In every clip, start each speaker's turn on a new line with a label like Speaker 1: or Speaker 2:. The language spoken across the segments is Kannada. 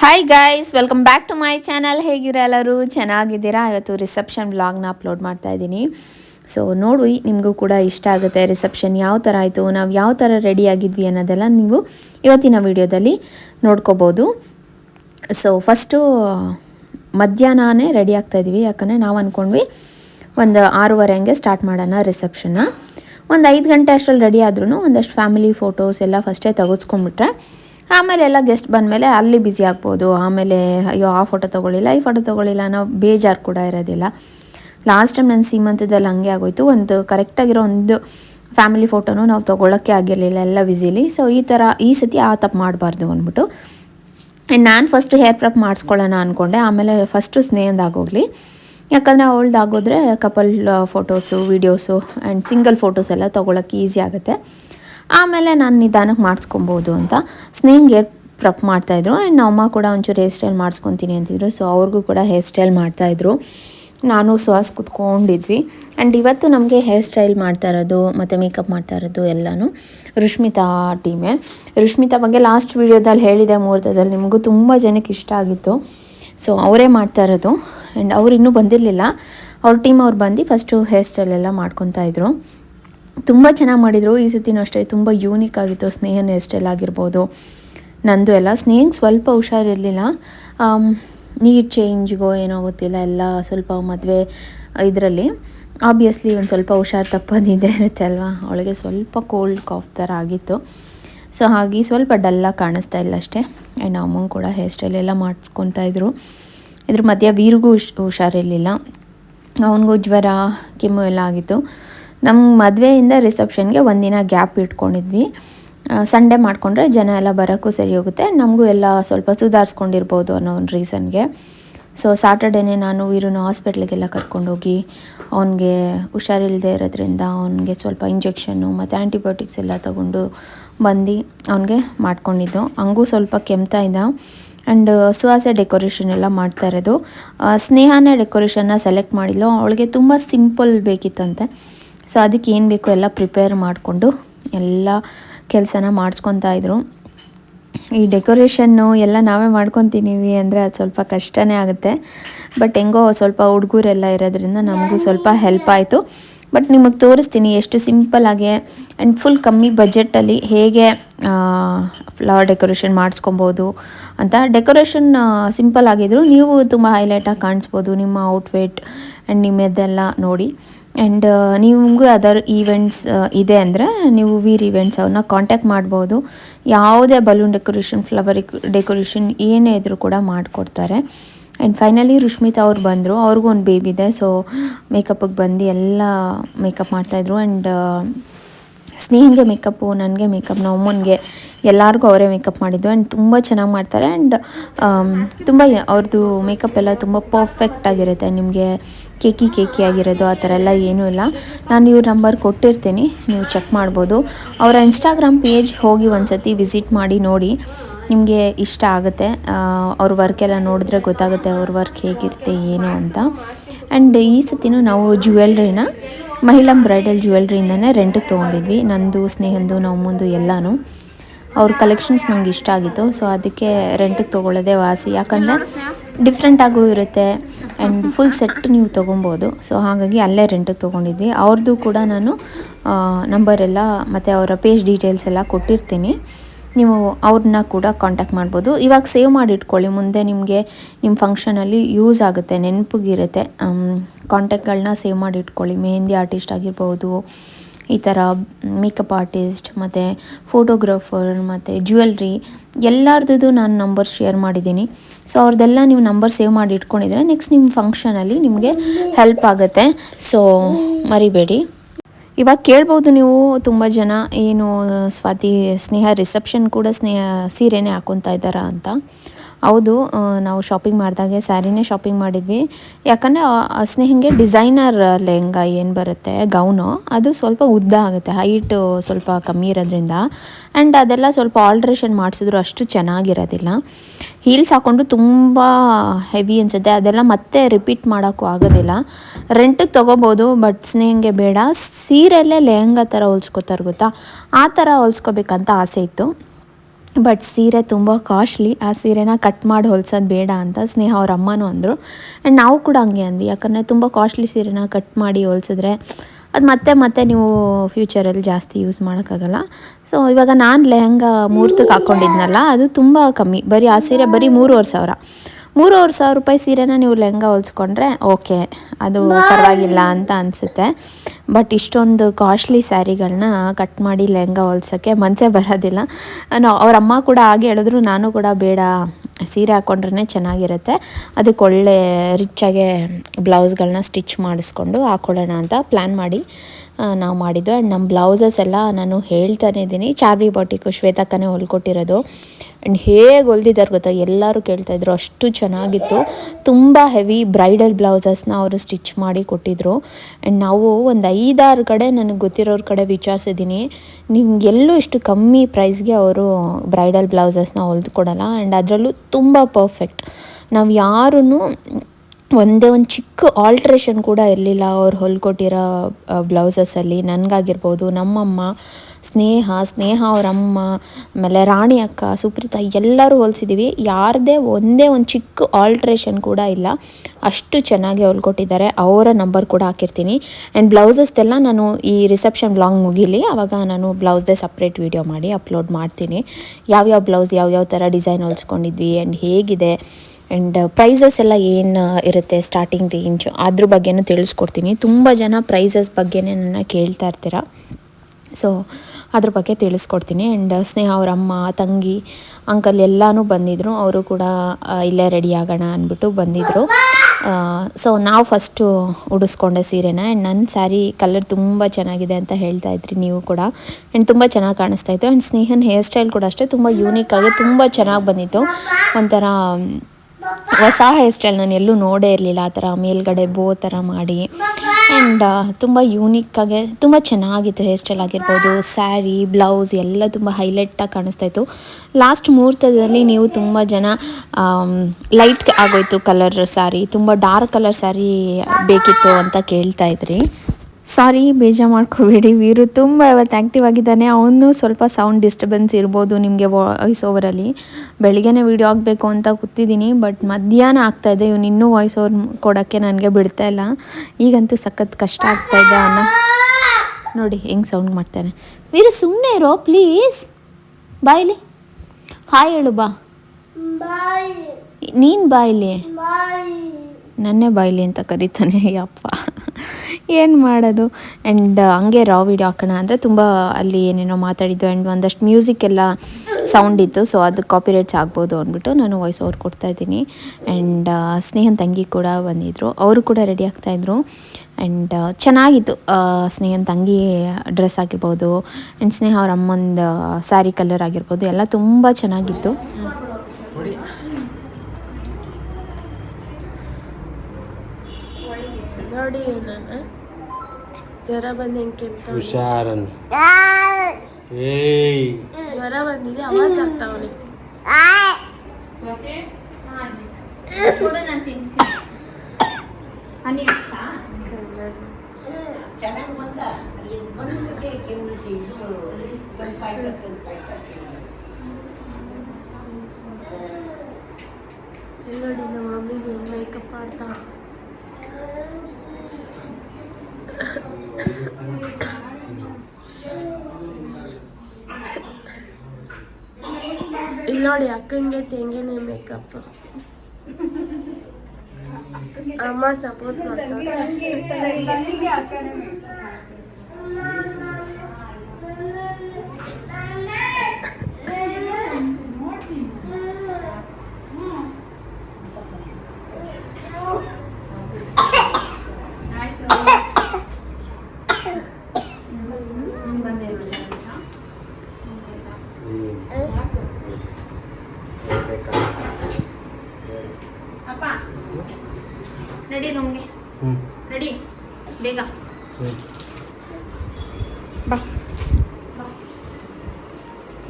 Speaker 1: Hi guys welcome back to my channel ಹೇಗಿರ ಎಲ್ಲರೂ? ಚೆನ್ನಾಗಿದ್ದೀರಾ? ಇವತ್ತು ರಿಸೆಪ್ಷನ್ ವ್ಲಾಗ್ನ ಅಪ್ಲೋಡ್ ಮಾಡ್ತಾ ಇದ್ದೀನಿ. ಸೊ ನೋಡಿ, ನಿಮಗೂ ಕೂಡ ಇಷ್ಟ ಆಗುತ್ತೆ ರಿಸೆಪ್ಷನ್ ಯಾವ ಥರ ಆಯಿತು, ನಾವು ಯಾವ ಥರ ರೆಡಿ ಆಗಿದ್ವಿ ಅನ್ನೋದೆಲ್ಲ ನೀವು ಇವತ್ತಿನ ವಿಡಿಯೋದಲ್ಲಿ ನೋಡ್ಕೋಬೋದು. ಸೊ ಫಸ್ಟು ಮಧ್ಯಾಹ್ನನೇ ರೆಡಿ ಆಗ್ತಾ ಇದ್ವಿ ಯಾಕಂದರೆ ನಾವು ಅಂದ್ಕೊಂಡ್ವಿ ಒಂದು ಆರೂವರೆ ಹಂಗೆ ಸ್ಟಾರ್ಟ್ ಮಾಡೋಣ ರಿಸೆಪ್ಷನ್ನ ಒಂದು ಐದು ಗಂಟೆ ಅಷ್ಟರಲ್ಲಿ ರೆಡಿ ಆದ್ರೂ ಒಂದಷ್ಟು ಫ್ಯಾಮಿಲಿ ಫೋಟೋಸ್ ಎಲ್ಲ ಫಸ್ಟೇ ತೆಗೆಸ್ಕೊಂಬಿಟ್ರೆ ಆಮೇಲೆ ಎಲ್ಲ ಗೆಸ್ಟ್ ಬಂದಮೇಲೆ ಅಲ್ಲಿ ಬ್ಯುಸಿ ಆಗ್ಬೋದು. ಆಮೇಲೆ ಅಯ್ಯೋ, ಆ ಫೋಟೋ ತೊಗೊಳ್ಳಿಲ್ಲ, ಈ ಫೋಟೋ ತೊಗೊಳ್ಳಿಲ್ಲ ಅನ್ನೋ ಬೇಜಾರು ಕೂಡ ಇರೋದಿಲ್ಲ. ಲಾಸ್ಟ್ ಟೈಮ್ ನನ್ನ ಸೀಮಂತದಲ್ಲಿ ಹಂಗೆ ಆಗೋಯ್ತು. ಒಂದು ಕರೆಕ್ಟಾಗಿರೋ ಒಂದು ಫ್ಯಾಮಿಲಿ ಫೋಟೋನೂ ನಾವು ತೊಗೊಳಕ್ಕೆ ಆಗಿರಲಿಲ್ಲ, ಎಲ್ಲ ಬ್ಯುಸಿಲಿ ಸೊ ಈ ಥರ ಈ ಸತಿ ಆ ತಪ್ಪು ಮಾಡಬಾರ್ದು ಅಂದ್ಬಿಟ್ಟು. ಆ್ಯಂಡ್ ನಾನು ಫಸ್ಟ್ ಹೇರ್ ಪ್ರಪ್ ಮಾಡಿಸ್ಕೊಳ್ಳೋಣ ಅಂದ್ಕೊಂಡೆ ಆಮೇಲೆ ಫಸ್ಟು ಸ್ನೇಹದಾಗೋಗ್ಲಿ ಯಾಕಂದರೆ ಅವಳ್ದಾಗೋದ್ರೆ couple photos videos and single photos ಎಲ್ಲ ತೊಗೊಳಕ್ಕೆ ಈಸಿ ಆಗುತ್ತೆ. ಆಮೇಲೆ ನಾನು ನಿಧಾನಕ್ಕೆ ಮಾಡಿಸ್ಕೊಬೋದು ಅಂತ. ಸ್ನೇಹಿಗೆ ಪ್ರಪ್ ಮಾಡ್ತಾಯಿದ್ರು ಆ್ಯಂಡ್ ನಮ್ಮಮ್ಮ ಕೂಡ ಒಂಚೂರು ಹೇರ್ ಸ್ಟೈಲ್ ಮಾಡಿಸ್ಕೊತೀನಿ ಅಂತಿದ್ರು. ಸೊ ಅವ್ರಿಗೂ ಕೂಡ ಹೇರ್ ಸ್ಟೈಲ್ ಮಾಡ್ತಾಯಿದ್ರು ನಾನು ಸುಹಾಸ್ ಕುತ್ಕೊಂಡಿದ್ವಿ. ಆ್ಯಂಡ್ ಇವತ್ತು ನಮಗೆ ಹೇರ್ ಸ್ಟೈಲ್ ಮಾಡ್ತಾ ಇರೋದು, ಮತ್ತು ಮೇಕಪ್ ಮಾಡ್ತಾ ಇರೋದು ಎಲ್ಲನೂ ರುಷ್ಮಿತಾ ಟೀಮೇ ರುಷ್ಮಿತಾ ಬಗ್ಗೆ ಲಾಸ್ಟ್ ವೀಡಿಯೋದಲ್ಲಿ ಹೇಳಿದೆ ಮುಹೂರ್ತದಲ್ಲಿ. ನಿಮಗೂ ತುಂಬ ಜನಕ್ಕೆ ಇಷ್ಟ ಆಗಿತ್ತು. ಸೊ ಅವರೇ ಮಾಡ್ತಾ ಇರೋದು. ಆ್ಯಂಡ್ ಅವ್ರು ಇನ್ನೂ ಬಂದಿರಲಿಲ್ಲ. ಅವ್ರ ಟೀಮ್ ಅವ್ರು ಬಂದು ಫಸ್ಟು ಹೇರ್ ಸ್ಟೈಲ್ ಎಲ್ಲ ಮಾಡ್ಕೊತಾ ಇದ್ರು. ತುಂಬ ಚೆನ್ನಾಗಿ ಮಾಡಿದರು. ಈ ಸತಿನೂ ಅಷ್ಟೇ, ತುಂಬ ಯೂನಿಕ್ ಆಗಿತ್ತು. ಸ್ನೇಹನ ಸ್ಟೈಲ್ ಆಗಿರ್ಬೋದು. ನಂದು ಎಲ್ಲ ಸ್ನೇಹಕ್ಕೆ ಸ್ವಲ್ಪ ಹುಷಾರಿರಲಿಲ್ಲ. ನೀರು ಚೇಂಜ್ಗೋ ಏನೋ ಗೊತ್ತಿಲ್ಲ, ಎಲ್ಲ ಸ್ವಲ್ಪ ಮದುವೆ ಇದರಲ್ಲಿ. ಆಬ್ವಿಯಸ್ಲಿ ಒಂದು ಸ್ವಲ್ಪ ಹುಷಾರು ತಪ್ಪೋದಿದೆ ಇರುತ್ತೆ ಅಲ್ವಾ? ಅವಳಿಗೆ ಸ್ವಲ್ಪ ಕೋಲ್ಡ್ ಕಾಫ್ ಥರ ಆಗಿತ್ತು. ಸೊ ಹಾಗೆ ಸ್ವಲ್ಪ ಡಲ್ಲಾಗಿ ಕಾಣಿಸ್ತಾ ಇಲ್ಲ ಅಷ್ಟೇ. ಆ್ಯಂಡ್ ಅಮ್ಮಂಗೆ ಕೂಡ ಹೇರ್ ಸ್ಟೈಲ್ ಎಲ್ಲ ಮಾಡಿಸ್ಕೊತಾ ಇದ್ರು. ಇದ್ರ ಮಧ್ಯ ವೀರಿಗೂ ಹುಷ್, ಹುಷಾರಿರಲಿಲ್ಲ. ಅವನಿಗೂ ಜ್ವರ, ಕೆಮ್ಮು ಎಲ್ಲ ಆಗಿತ್ತು. ನಮ್ಮ ಮದುವೆಯಿಂದ ರಿಸೆಪ್ಷನ್ಗೆ ಒಂದಿನ ಗ್ಯಾಪ್ ಇಟ್ಕೊಂಡಿದ್ವಿ. ಸಂಡೇ ಮಾಡಿಕೊಂಡ್ರೆ ಜನ ಎಲ್ಲ ಬರೋಕ್ಕೂ ಸರಿ ಹೋಗುತ್ತೆ. ನಮಗೂ ಎಲ್ಲ ಸ್ವಲ್ಪ ಸುಧಾರಿಸ್ಕೊಂಡಿರ್ಬೋದು ಅನ್ನೋ ಒಂದು ರೀಸನ್ಗೆ ಸೊ ಸ್ಯಾಟರ್ಡೇನೇ ನಾನು ವೀರನ ಹಾಸ್ಪಿಟ್ಲಿಗೆಲ್ಲ ಕರ್ಕೊಂಡೋಗಿ ಅವನಿಗೆ ಹುಷಾರಿಲ್ಲದೆ ಇರೋದ್ರಿಂದ ಅವನಿಗೆ ಸ್ವಲ್ಪ ಇಂಜೆಕ್ಷನ್ನು ಮತ್ತು ಆ್ಯಂಟಿಬಯೋಟಿಕ್ಸ್ ಎಲ್ಲ ತಗೊಂಡು ಬಂದು ಅವನಿಗೆ ಮಾಡ್ಕೊಂಡಿದ್ದು. ಹಂಗೂ ಸ್ವಲ್ಪ ಕೆಮ್ತಾ ಇದ್ದ. ಆ್ಯಂಡ್ ಸುಹಾಸೆ ಡೆಕೋರೇಷನ್ ಎಲ್ಲ ಮಾಡ್ತಾ ಇರೋದು. ಸ್ನೇಹನೇ ಡೆಕೋರೇಷನ್ನ ಸೆಲೆಕ್ಟ್ ಮಾಡಿದ್ಲು. ಅವಳಿಗೆ ತುಂಬ ಸಿಂಪಲ್ ಬೇಕಿತ್ತಂತೆ. ಸೊ ಅದಕ್ಕೆ ಏನು ಬೇಕೋ ಎಲ್ಲ ಪ್ರಿಪೇರ್ ಮಾಡಿಕೊಂಡು ಎಲ್ಲ ಕೆಲಸನ ಮಾಡಿಸ್ಕೊತಾ ಇದ್ರು. ಈ ಡೆಕೋರೇಷನ್ನು ಎಲ್ಲ ನಾವೇ ಮಾಡ್ಕೊತೀನಿ ಅಂದರೆ ಅದು ಸ್ವಲ್ಪ ಕಷ್ಟನೇ ಆಗುತ್ತೆ. ಬಟ್ ಹೆಂಗೋ ಸ್ವಲ್ಪ ಹುಡುಗರೆಲ್ಲ ಇರೋದ್ರಿಂದ ನಮಗೂ ಸ್ವಲ್ಪ ಹೆಲ್ಪ್ ಆಯಿತು. ಬಟ್ ನಿಮಗೆ ತೋರಿಸ್ತೀನಿ ಎಷ್ಟು ಸಿಂಪಲ್ಲಾಗಿ ಆ್ಯಂಡ್ ಫುಲ್ ಕಮ್ಮಿ ಬಜೆಟಲ್ಲಿ ಹೇಗೆ ಫ್ಲವರ್ ಡೆಕೋರೇಷನ್ ಮಾಡಿಸ್ಕೊಬೋದು ಅಂತ. ಡೆಕೋರೇಷನ್ ಸಿಂಪಲ್ ಆಗಿದ್ರು ನೀವು ತುಂಬ ಹೈಲೈಟಾಗಿ ಕಾಣಿಸ್ಬೋದು ನಿಮ್ಮ ಔಟ್ಫಿಟ್ ಆ್ಯಂಡ್ ನಿಮ್ಮದೆಲ್ಲ ನೋಡಿ. ಆ್ಯಂಡ್ ನಿಮಗೂ ಅದರ್ ಈವೆಂಟ್ಸ್ ಇದೆ ಅಂದರೆ ನೀವು ವೀರ್ ಈವೆಂಟ್ಸ್ ಅವ್ರನ್ನ ಕಾಂಟ್ಯಾಕ್ಟ್ ಮಾಡ್ಬೋದು. ಯಾವುದೇ ಬಲೂನ್ ಡೆಕೋರೇಷನ್ ಫ್ಲವರ್ ಡೆಕೋರೇಷನ್ ಏನೇ ಇದ್ರೂ ಕೂಡ ಮಾಡಿಕೊಡ್ತಾರೆ. ಆ್ಯಂಡ್ ಫೈನಲಿ ರುಷ್ಮಿತಾ ಅವ್ರು ಬಂದರು. ಅವ್ರಿಗೂ ಒಂದು ಬೇಬಿ ಇದೆ. ಸೊ ಮೇಕಪ್ಪಿಗೆ ಬಂದು ಎಲ್ಲ ಮೇಕಪ್ ಮಾಡ್ತಾಯಿದ್ರು ಆ್ಯಂಡ್ ಸ್ನೇಹಿಗೆ ಮೇಕಪ್ಪು ನನಗೆ ಮೇಕಪ್ ನಮ್ಮ ಅಮ್ಮನಿಗೆ ಎಲ್ಲರಿಗೂ ಅವರೇ ಮೇಕಪ್ ಮಾಡಿದ್ದು. ಆ್ಯಂಡ್ ತುಂಬ ಚೆನ್ನಾಗಿ ಮಾಡ್ತಾರೆ. ಆ್ಯಂಡ್ ತುಂಬ ಅವ್ರದ್ದು ಮೇಕಪ್ ಎಲ್ಲ ತುಂಬ ಪರ್ಫೆಕ್ಟಾಗಿರುತ್ತೆ ನಿಮಗೆ ಕೇಕಿ ಕೇಕಿ ಆಗಿರೋದು ಆ ಥರ ಎಲ್ಲ ಏನೂ ಇಲ್ಲ. ನಾನು ಇವ್ರ ನಂಬರ್ ಕೊಟ್ಟಿರ್ತೀನಿ, ನೀವು ಚೆಕ್ ಮಾಡ್ಬೋದು. ಅವರ ಇನ್ಸ್ಟಾಗ್ರಾಮ್ ಪೇಜ್ ಹೋಗಿ ಒಂದು ಸತಿ ವಿಸಿಟ್ ಮಾಡಿ ನೋಡಿ, ನಿಮಗೆ ಇಷ್ಟ ಆಗುತ್ತೆ. ಅವ್ರ ಎಲ್ಲ ನೋಡಿದ್ರೆ ಗೊತ್ತಾಗುತ್ತೆ ಅವ್ರ ವರ್ಕ್ ಹೇಗಿರುತ್ತೆ, ಏನು ಅಂತ. ಆ್ಯಂಡ್ ಈ ಸತಿನೂ ನಾವು ಜ್ಯುವೆಲ್ರಿನ ಮಹಿಳಾ ಬ್ರೈಡಲ್ ಜ್ಯುವೆಲ್ರಿಯಿಂದನೇ ರೆಂಟಿಗೆ ತೊಗೊಂಡಿದ್ವಿ, ನಂದು, ಸ್ನೇಹಂದು, ನಮ್ಮಂದು ಎಲ್ಲನೂ. ಅವ್ರ ಕಲೆಕ್ಷನ್ಸ್ ನಂಗೆ ಇಷ್ಟ ಆಗಿತ್ತು ಸೊ ಅದಕ್ಕೆ ರೆಂಟಿಗೆ ತೊಗೊಳ್ಳೋದೇ ವಾಸಿ. ಯಾಕಂದರೆ ಡಿಫ್ರೆಂಟಾಗೂ ಇರುತ್ತೆ. ಆ್ಯಂಡ್ ಫುಲ್ ಸೆಟ್ ನೀವು ತೊಗೊಬೋದು. ಸೊ ಹಾಗಾಗಿ ಅಲ್ಲೇ ರೆಂಟಿಗೆ ತೊಗೊಂಡಿದ್ವಿ. ಅವ್ರದ್ದು ಕೂಡ ನಾನು ನಂಬರ್ ಎಲ್ಲ ಮತ್ತು ಅವರ ಪೇಜ್ ಡೀಟೇಲ್ಸ್ ಎಲ್ಲ ಕೊಟ್ಟಿರ್ತೀನಿ. ನೀವು ಅವ್ರನ್ನ ಕೂಡ ಕಾಂಟ್ಯಾಕ್ಟ್ ಮಾಡ್ಬೋದು. ಇವಾಗ ಸೇವ್ ಮಾಡಿ ಇಟ್ಕೊಳ್ಳಿ. ಮುಂದೆ ನಿಮಗೆ ನಿಮ್ಮ ಫಂಕ್ಷನಲ್ಲಿ ಯೂಸ್ ಆಗುತ್ತೆ, ನೆನಪಿಗಿರುತ್ತೆ. ಕಾಂಟ್ಯಾಕ್ಟ್ಗಳನ್ನ ಸೇವ್ ಮಾಡಿ ಇಟ್ಕೊಳ್ಳಿ. ಮೆಹಂದಿ ಆರ್ಟಿಸ್ಟ್ ಆಗಿರ್ಬೋದು ಈ ಥರ ಮೇಕಪ್ ಆರ್ಟಿಸ್ಟ್ ಮತ್ತು ಫೋಟೋಗ್ರಾಫರ್ ಮತ್ತು ಜ್ಯುವೆಲ್ರಿ ಎಲ್ಲರದ್ದು ನಾನು ನಂಬರ್ ಶೇರ್ ಮಾಡಿದ್ದೀನಿ. ಸೊ ಅವ್ರದ್ದೆಲ್ಲ ನೀವು ನಂಬರ್ ಸೇವ್ ಮಾಡಿ ಇಟ್ಕೊಂಡಿದ್ರೆ ನೆಕ್ಸ್ಟ್ ನಿಮ್ಮ ಫಂಕ್ಷನಲ್ಲಿ ನಿಮಗೆ ಹೆಲ್ಪ್ ಆಗುತ್ತೆ. ಸೊ ಮರಿಬೇಡಿ. ಇವಾಗ ಕೇಳ್ಬೋದು ನೀವು ತುಂಬ ಜನ ಏನು ಸ್ವಾತಿ ಸ್ನೇಹ ರಿಸೆಪ್ಷನ್ ಕೂಡ ಸ್ನೇಹ ಸೀರೆನೇ ಹಾಕೊತಾ ಇದ್ದಾರಾ ಅಂತ. ಹೌದು ನಾವು ಶಾಪಿಂಗ್ ಮಾಡಿದಾಗೆ ಸ್ಯಾರಿನೇ ಶಾಪಿಂಗ್ ಮಾಡಿದ್ವಿ. ಯಾಕಂದರೆ ಸ್ನೇಹಂಗೆ ಡಿಸೈನರ್ ಲೆಹಂಗ ಏನು ಬರುತ್ತೆ ಗೌನು ಅದು ಸ್ವಲ್ಪ ಉದ್ದ ಆಗುತ್ತೆ ಹೈಟು ಸ್ವಲ್ಪ ಕಮ್ಮಿ ಇರೋದ್ರಿಂದ. ಆ್ಯಂಡ್ ಅದೆಲ್ಲ ಸ್ವಲ್ಪ ಆಲ್ಟ್ರೇಷನ್ ಮಾಡಿಸಿದ್ರು ಅಷ್ಟು ಚೆನ್ನಾಗಿರೋದಿಲ್ಲ. ಹೀಲ್ಸ್ ಹಾಕ್ಕೊಂಡು ತುಂಬ ಹೆವಿ ಅನಿಸುತ್ತೆ, ಅದೆಲ್ಲ ಮತ್ತೆ ರಿಪೀಟ್ ಮಾಡೋಕ್ಕೂ ಆಗೋದಿಲ್ಲ. ರೆಂಟಿಗೆ ತೊಗೋಬೋದು ಬಟ್ ಸ್ನೇಹಂಗೆ ಬೇಡ. ಸೀರೆಯಲ್ಲೇ ಲೆಹಂಗ ಥರ ಹೊಲ್ಸ್ಕೊತಾರೆ ಗೊತ್ತಾ? ಆ ಥರ ಹೊಲ್ಸ್ಕೋಬೇಕಂತ ಆಸೆ ಇತ್ತು. ಬಟ್ ಸೀರೆ ತುಂಬ ಕಾಸ್ಟ್ಲಿ ಆ ಸೀರೆನ ಕಟ್ ಮಾಡಿ ಹೊಲ್ಸೋದು ಬೇಡ ಅಂತ ಸ್ನೇಹ ಅವ್ರ ಅಮ್ಮನೂ ಅಂದರು. ಆ್ಯಂಡ್ ನಾವು ಕೂಡ ಹಂಗೆ ಅಂದ್ವಿ. ಯಾಕಂದರೆ ತುಂಬ ಕಾಸ್ಟ್ಲಿ ಸೀರೆನ ಕಟ್ ಮಾಡಿ ಹೊಲ್ಸಿದ್ರೆ ಅದು ಮತ್ತೆ ಮತ್ತೆ ನೀವು ಫ್ಯೂಚರಲ್ಲಿ ಜಾಸ್ತಿ ಯೂಸ್ ಮಾಡೋಕ್ಕಾಗಲ್ಲ. ಸೊ ಇವಾಗ ನಾನು ಲೆಹಂಗಾ ಮೂರ್ತಕ್ಕೆ ಹಾಕ್ಕೊಂಡಿದ್ನಲ್ಲ ಅದು ತುಂಬ ಕಮ್ಮಿ. ಬರೀ ಆ ಸೀರೆ ಬರೀ ಮೂರುವರೆ ಸಾವಿರ. ಮೂರುವರೆ ಸಾವಿರ ರೂಪಾಯಿ ಸೀರೆನ ನೀವು ಲೆಹಂಗಾ ಹೊಲ್ಸ್ಕೊಂಡ್ರೆ ಓಕೆ ಅದು ಪರವಾಗಿಲ್ಲ ಅಂತ ಅನಿಸುತ್ತೆ. ಬಟ್ ಇಷ್ಟೊಂದು ಕಾಸ್ಟ್ಲಿ ಸ್ಯಾರಿಗಳನ್ನ ಕಟ್ ಮಾಡಿ ಲೆಹಂಗಾ ಹೊಲ್ಸೋಕ್ಕೆ ಮನಸ್ಸೇ ಬರೋದಿಲ್ಲ. ಅವ್ರ ಅಮ್ಮ ಕೂಡ ಹಾಗೆ ಹೇಳಿದ್ರು, ನಾನು ಕೂಡ ಬೇಡ, ಸೀರೆ ಹಾಕ್ಕೊಂಡ್ರೆ ಚೆನ್ನಾಗಿರುತ್ತೆ. ಅದಕ್ಕೆ ಒಳ್ಳೆ ರಿಚ್ಚಾಗೆ ಬ್ಲೌಸ್ಗಳನ್ನ ಸ್ಟಿಚ್ ಮಾಡಿಸ್ಕೊಂಡು ಹಾಕ್ಕೊಳ್ಳೋಣ ಅಂತ ಪ್ಲ್ಯಾನ್ ಮಾಡಿ ನಾವು ಮಾಡಿದ್ದು. ಆ್ಯಂಡ್ ನಮ್ಮ ಬ್ಲೌಸಸ್ ಎಲ್ಲ ನಾನು ಹೇಳ್ತಾನೆ ಇದ್ದೀನಿ. ಚಾರ್ವಿ ಬಾಟಿಕು ಶ್ವೇತಕ್ಕನೇ ಹೊಲ್ಕೊಟ್ಟಿರೋದು. ಆ್ಯಂಡ್ ಹೇಗೆ ಹೊಲ್ದಿದ್ದಾರೆ ಗೊತ್ತಾ? ಎಲ್ಲರೂ ಕೇಳ್ತಾಯಿದ್ರು ಅಷ್ಟು ಚೆನ್ನಾಗಿತ್ತು. ತುಂಬ ಹೆವಿ ಬ್ರೈಡಲ್ ಬ್ಲೌಸಸ್ನ ಅವರು ಸ್ಟಿಚ್ ಮಾಡಿ ಕೊಟ್ಟಿದ್ರು. ಆ್ಯಂಡ್ ನಾವು ಒಂದು ಐದಾರು ಕಡೆ ನನಗೆ ಗೊತ್ತಿರೋರ ಕಡೆ ವಿಚಾರಿಸಿದ್ದೀನಿ ನಿಮಗೆಲ್ಲೂ ಇಷ್ಟು ಕಮ್ಮಿ ಪ್ರೈಸ್ಗೆ ಅವರು ಬ್ರೈಡಲ್ ಬ್ಲೌಸಸ್ನ ಹೊಲ್ದು ಕೊಡೋಲ್ಲ. ಆ್ಯಂಡ್ ಅದರಲ್ಲೂ ತುಂಬ ಪರ್ಫೆಕ್ಟ್ ನಾವು ಯಾರೂ ಒಂದೇ ಒಂದು ಚಿಕ್ಕ ಆಲ್ಟ್ರೇಷನ್ ಕೂಡ ಇರಲಿಲ್ಲ ಅವ್ರು ಹೊಲ್ಕೊಟ್ಟಿರೋ ಬ್ಲೌಸಸಲ್ಲಿ ನನಗಾಗಿರ್ಬೋದು, ನಮ್ಮಮ್ಮ, ಸ್ನೇಹ ಸ್ನೇಹ ಅವರಮ್ಮ, ಆಮೇಲೆ ರಾಣಿ ಅಕ್ಕ, ಸುಪ್ರೀತಾ, ಎಲ್ಲರೂ ಹೊಲ್ಸಿದ್ದೀವಿ ಯಾರದೇ ಒಂದೇ ಒಂದು ಚಿಕ್ಕ ಆಲ್ಟ್ರೇಷನ್ ಕೂಡ ಇಲ್ಲ. ಅಷ್ಟು ಚೆನ್ನಾಗಿ ಹೊಲ್ಕೊಟ್ಟಿದ್ದಾರೆ. ಅವರ ನಂಬರ್ ಕೂಡ ಹಾಕಿರ್ತೀನಿ. ಆ್ಯಂಡ್ ಬ್ಲೌಸಸ್ದೆಲ್ಲ ನಾನು ಈ ರಿಸೆಪ್ಷನ್ ಬ್ಲಾಂಗ್ ಮುಗೀಲಿ ಆವಾಗ ನಾನು ಬ್ಲೌಸ್ದೇ ಸಪ್ರೇಟ್ ವೀಡಿಯೋ ಮಾಡಿ ಅಪ್ಲೋಡ್ ಮಾಡ್ತೀನಿ. ಯಾವ್ಯಾವ ಬ್ಲೌಸ್ ಯಾವ್ಯಾವ ಥರ ಡಿಸೈನ್ ಹೊಲ್ಸ್ಕೊಂಡಿದ್ವಿ ಆ್ಯಂಡ್ ಹೇಗಿದೆ ಆ್ಯಂಡ್ ಪ್ರೈಸಸ್ ಎಲ್ಲ ಏನು ಇರುತ್ತೆ ಸ್ಟಾರ್ಟಿಂಗ್ ರೇಂಜ್ ಅದ್ರ ಬಗ್ಗೆನೂ ತಿಳಿಸ್ಕೊಡ್ತೀನಿ. ತುಂಬ ಜನ ಪ್ರೈಸಸ್ ಬಗ್ಗೆನೇ ನನ್ನ ಕೇಳ್ತಾ ಇರ್ತೀರ? ಸೊ ಅದ್ರ ಬಗ್ಗೆ ತಿಳಿಸ್ಕೊಡ್ತೀನಿ. ಆ್ಯಂಡ್ ಸ್ನೇಹ ಅವ್ರ ಅಮ್ಮ, ತಂಗಿ ಅಂಕಲ್ ಎಲ್ಲನೂ ಬಂದಿದ್ದರು ಅವರು ಕೂಡ ಇಲ್ಲೇ ರೆಡಿ ಆಗೋಣ ಅಂದ್ಬಿಟ್ಟು ಬಂದಿದ್ದರು ಸೊ ನಾವು ಫಸ್ಟು ಉಡಿಸ್ಕೊಂಡೆ ಸೀರೆನ. ಆ್ಯಂಡ್ ನನ್ನ ಸ್ಯಾರಿ ಕಲರ್ ತುಂಬ ಚೆನ್ನಾಗಿದೆ ಅಂತ ಹೇಳ್ತಾ ಇದ್ರಿ ನೀವು ಕೂಡ. ಆ್ಯಂಡ್ ತುಂಬ ಚೆನ್ನಾಗಿ ಕಾಣಿಸ್ತಾ ಇತ್ತು. ಆ್ಯಂಡ್ ಸ್ನೇಹನ್ ಹೇರ್ ಸ್ಟೈಲ್ ಕೂಡ ಅಷ್ಟೇ ತುಂಬ ಯೂನಿಕ್ ಆಗಿ ತುಂಬ ಚೆನ್ನಾಗಿ ಬಂದಿತ್ತು. ಒಂಥರ ಹೊಸ ಹೇರ್ ಸ್ಟೈಲ್ ನಾನು ಎಲ್ಲೂ ನೋಡೇ ಇರಲಿಲ್ಲ ಆ ಥರ ಮೇಲ್ಗಡೆ ಬೋ ಥರ ಮಾಡಿ. ಆ್ಯಂಡ್ ತುಂಬ ಯೂನಿಕ್ಕಾಗೆ ತುಂಬ ಚೆನ್ನಾಗಿತ್ತು ಹೇರ್ ಸ್ಟೈಲ್ ಆಗಿರ್ಬೋದು ಸ್ಯಾರಿ ಬ್ಲೌಸ್ ಎಲ್ಲ ತುಂಬ ಹೈಲೈಟಾಗಿ ಕಾಣಿಸ್ತಾ ಇತ್ತು. ಲಾಸ್ಟ್ ಮುಹೂರ್ತದಲ್ಲಿ ನೀವು ತುಂಬ ಜನ ಲೈಟ್ ಆಗೋಯ್ತು ಕಲರ್ ಸ್ಯಾರಿ ತುಂಬ ಡಾರ್ಕ್ ಕಲರ್ ಸ್ಯಾರಿ ಬೇಕಿತ್ತು ಅಂತ ಕೇಳ್ತಾ ಇದ್ರಿ. ಸಾರಿ ಬೇಜಾರು ಮಾಡ್ಕೋಬೇಡಿ ವೀರು ತುಂಬ ಇವತ್ತು ಆ್ಯಕ್ಟಿವ್ ಆಗಿದ್ದಾನೆ. ಅವನು ಸ್ವಲ್ಪ ಸೌಂಡ್ ಡಿಸ್ಟರ್ಬೆನ್ಸ್ ಇರ್ಬೋದು ನಿಮಗೆ ವಾಯ್ಸ್ ಓವರಲ್ಲಿ ಬೆಳಿಗ್ಗೆನೇ ವೀಡಿಯೋ ಆಗಬೇಕು ಅಂತ ಕೂತಿದ್ದೀನಿ ಬಟ್ ಮಧ್ಯಾಹ್ನ ಆಗ್ತಾಯಿದೆ ಇವನು ಇನ್ನೂ ವಾಯ್ಸ್ ಓವರ್ ಕೊಡೋಕ್ಕೆ ನನಗೆ ಬಿಡ್ತಾ ಇಲ್ಲ. ಈಗಂತೂ ಸಖತ್ ಕಷ್ಟ ಆಗ್ತಾ ಇದೆ ಅವನ ನೋಡಿ ಹೆಂಗೆ ಸೌಂಡ್ ಮಾಡ್ತಾನೆ. ವೀರು ಸುಮ್ಮನೆ ಇರೋ ಪ್ಲೀಸ್ ಬಾಯ್ಲಿ ಹಾಯ್ ಹೇಳು ಬಾ. ನೀನು ಬಾಯ್ಲಿ ನನ್ನೇ ಬಾಯ್ಲಿ ಅಂತ ಕರೀತಾನೆ ಯಪ್ಪ ಏನು ಮಾಡೋದು? ಆ್ಯಂಡ್ ಹಂಗೆ ರಾ ವಿಡಿಯೋ ಹಾಕೋಣ. ಅಂದರೆ ತುಂಬ ಅಲ್ಲಿ ಏನೇನೋ ಮಾತಾಡಿದ್ದು ಆ್ಯಂಡ್ ಒಂದಷ್ಟು ಮ್ಯೂಸಿಕ್ ಎಲ್ಲ ಸೌಂಡ್ ಇತ್ತು. ಸೊ ಅದು ಕಾಪಿರೈಟ್ಸ್ ಆಗ್ಬೋದು ಅಂದ್ಬಿಟ್ಟು ನಾನು ವಾಯ್ಸ್ ಓವರ್ ಕೊಡ್ತಾ ಇದ್ದೀನಿ. ಆ್ಯಂಡ್ ಸ್ನೇಹನ್ ತಂಗಿ ಕೂಡ ಬಂದಿದ್ದರು ಅವರು ಕೂಡ ರೆಡಿ ಆಗ್ತಾಯಿದ್ರು ಆ್ಯಂಡ್ ಚೆನ್ನಾಗಿತ್ತು. ಸ್ನೇಹನ್ ತಂಗಿ ಡ್ರೆಸ್ ಆಗಿರ್ಬೋದು ಆ್ಯಂಡ್ ಸ್ನೇಹ ಅವ್ರ ಅಮ್ಮಂದು ಸ್ಯಾರಿ ಕಲರ್ ಆಗಿರ್ಬೋದು. ಎಲ್ಲ ತುಂಬ ಚೆನ್ನಾಗಿತ್ತು.
Speaker 2: ನೋಡಿ ನಾನು ಜ್ವರ ಬಂದು ಹೆಂಗೆ ಕೆಮ್ತ
Speaker 3: ಹುಷಾರನ್ ಏಯ್
Speaker 2: ಜ್ವರ ಬಂದಿದೆ ಅವಾಜ್ ಆಗ್ತಾವನೆ ನೋಡಿ ನಮ್ಮ ಮಮ್ಮಿಗೆ ಹೆಂಗ್ ಮೇಕಪ್ ಮಾಡ್ತಾ ಇಲ್ಲಿ ನೋಡಿ ಅಕ್ಕಂಗೆ ತೆಂಗಿನೇ ಮೇಕಪ್ ಅಮ್ಮ ಸಪೋರ್ಟ್ ಮಾಡ್ತಾಳೆ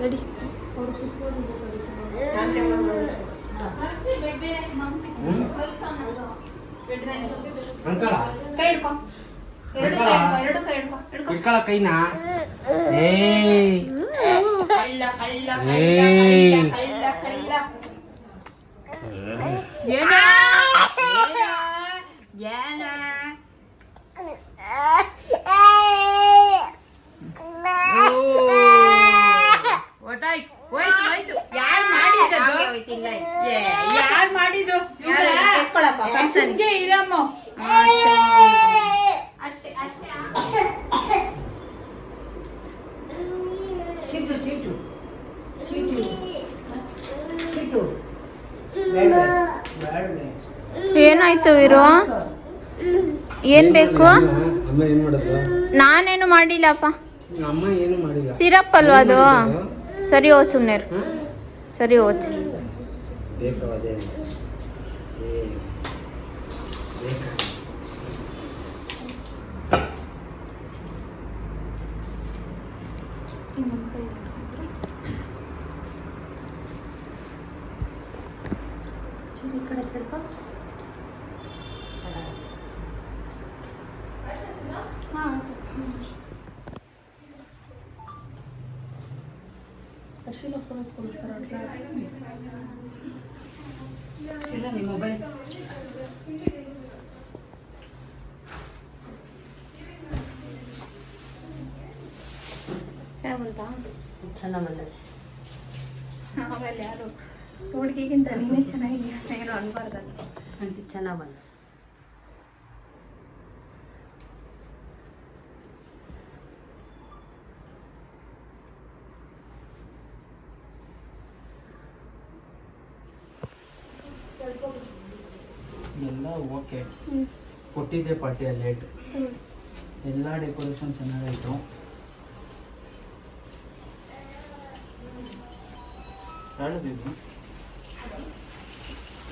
Speaker 1: ரெடி
Speaker 3: ఇక్కడ
Speaker 4: కైనా ఏ ఏనా ఏనా ಮಾಡಿದ್ದು? ಯಾರು ಮಾಡಿದ್ದು? ಸುಮ್ಗೆ ಇರಮ್ಮ.
Speaker 1: ಏನಾಯ್ತು ವೀರು? ಏನ್ ಬೇಕು?
Speaker 3: ಅಮ್ಮ ಏನ್ ಮಾಡಿದ್ರು
Speaker 1: ನಾನೇನು ಮಾಡಿಲ್ಲಪ್ಪ.
Speaker 3: ಅಮ್ಮ ಏನು ಮಾಡಿಲ್ಲ.
Speaker 1: ಸಿರಪ್ ಅಲ್ವಾ ಅದು? ಸರಿ ಓ ಸುಮ್ನೆ ಸರಿ ಹೋತ್
Speaker 3: ಬೇಕು
Speaker 1: ಆಮೇಲೆ ಯಾರು? ಹುಡುಗಿಗಿಂತ ಚೆನ್ನಾಗಿ ಚೆನ್ನಾಗಿಲ್ಲ ಏನು ಆಂಟಿ
Speaker 5: ಚೆನ್ನಾಗಿ ಬಂದ
Speaker 6: ಎಲ್ಲ ಓಕೆ. ಕೊಟ್ಟಿದ್ದೆ ಪಾರ್ಟಿ ಲೇಟ್. ಎಲ್ಲ ಡೆಕೋರೇಷನ್ ಚೆನ್ನಾಗಾಯಿತು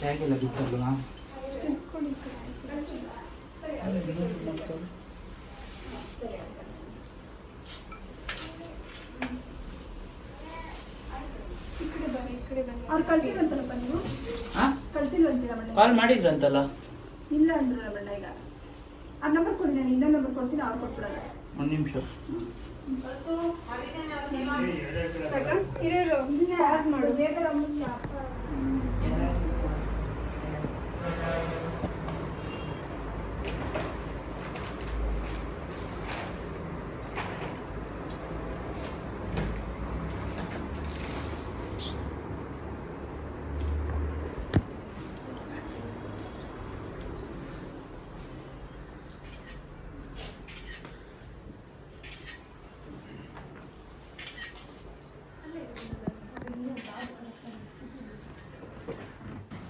Speaker 6: ಹೇಗಿಲ್ಲ ಬಿತ್ತಲ್ವಾ
Speaker 7: ಅವ್ರು ಕಳ್ಸಿಲ್ವಂತಲ್ಲಪ್ಪ ನೀವು?
Speaker 6: ಹಾಂ
Speaker 7: ಕಳ್ಸಿಲ್ವಂತೀರ ಮೇಡಮ್
Speaker 6: ಕಾಲ್ ಮಾಡಿದ್ರಂತಲ್ಲ.
Speaker 7: ಇಲ್ಲ ಅಂದ್ರಲ್ಲ ಬಣ್ಣ ಈಗ. ಆ ನಂಬರ್ ಕೊಡಿ ನಾನು ಇನ್ನೊಂದು ನಂಬರ್ ಕೊಡ್ತೀನಿ ಅವ್ರು ಕೊಟ್ಬಿಡಲ್ಲ
Speaker 6: ಒಂದು ನಿಮಿಷ
Speaker 7: ಇರೋ ಪಾಸ್ ಮಾಡು ಬೇಗ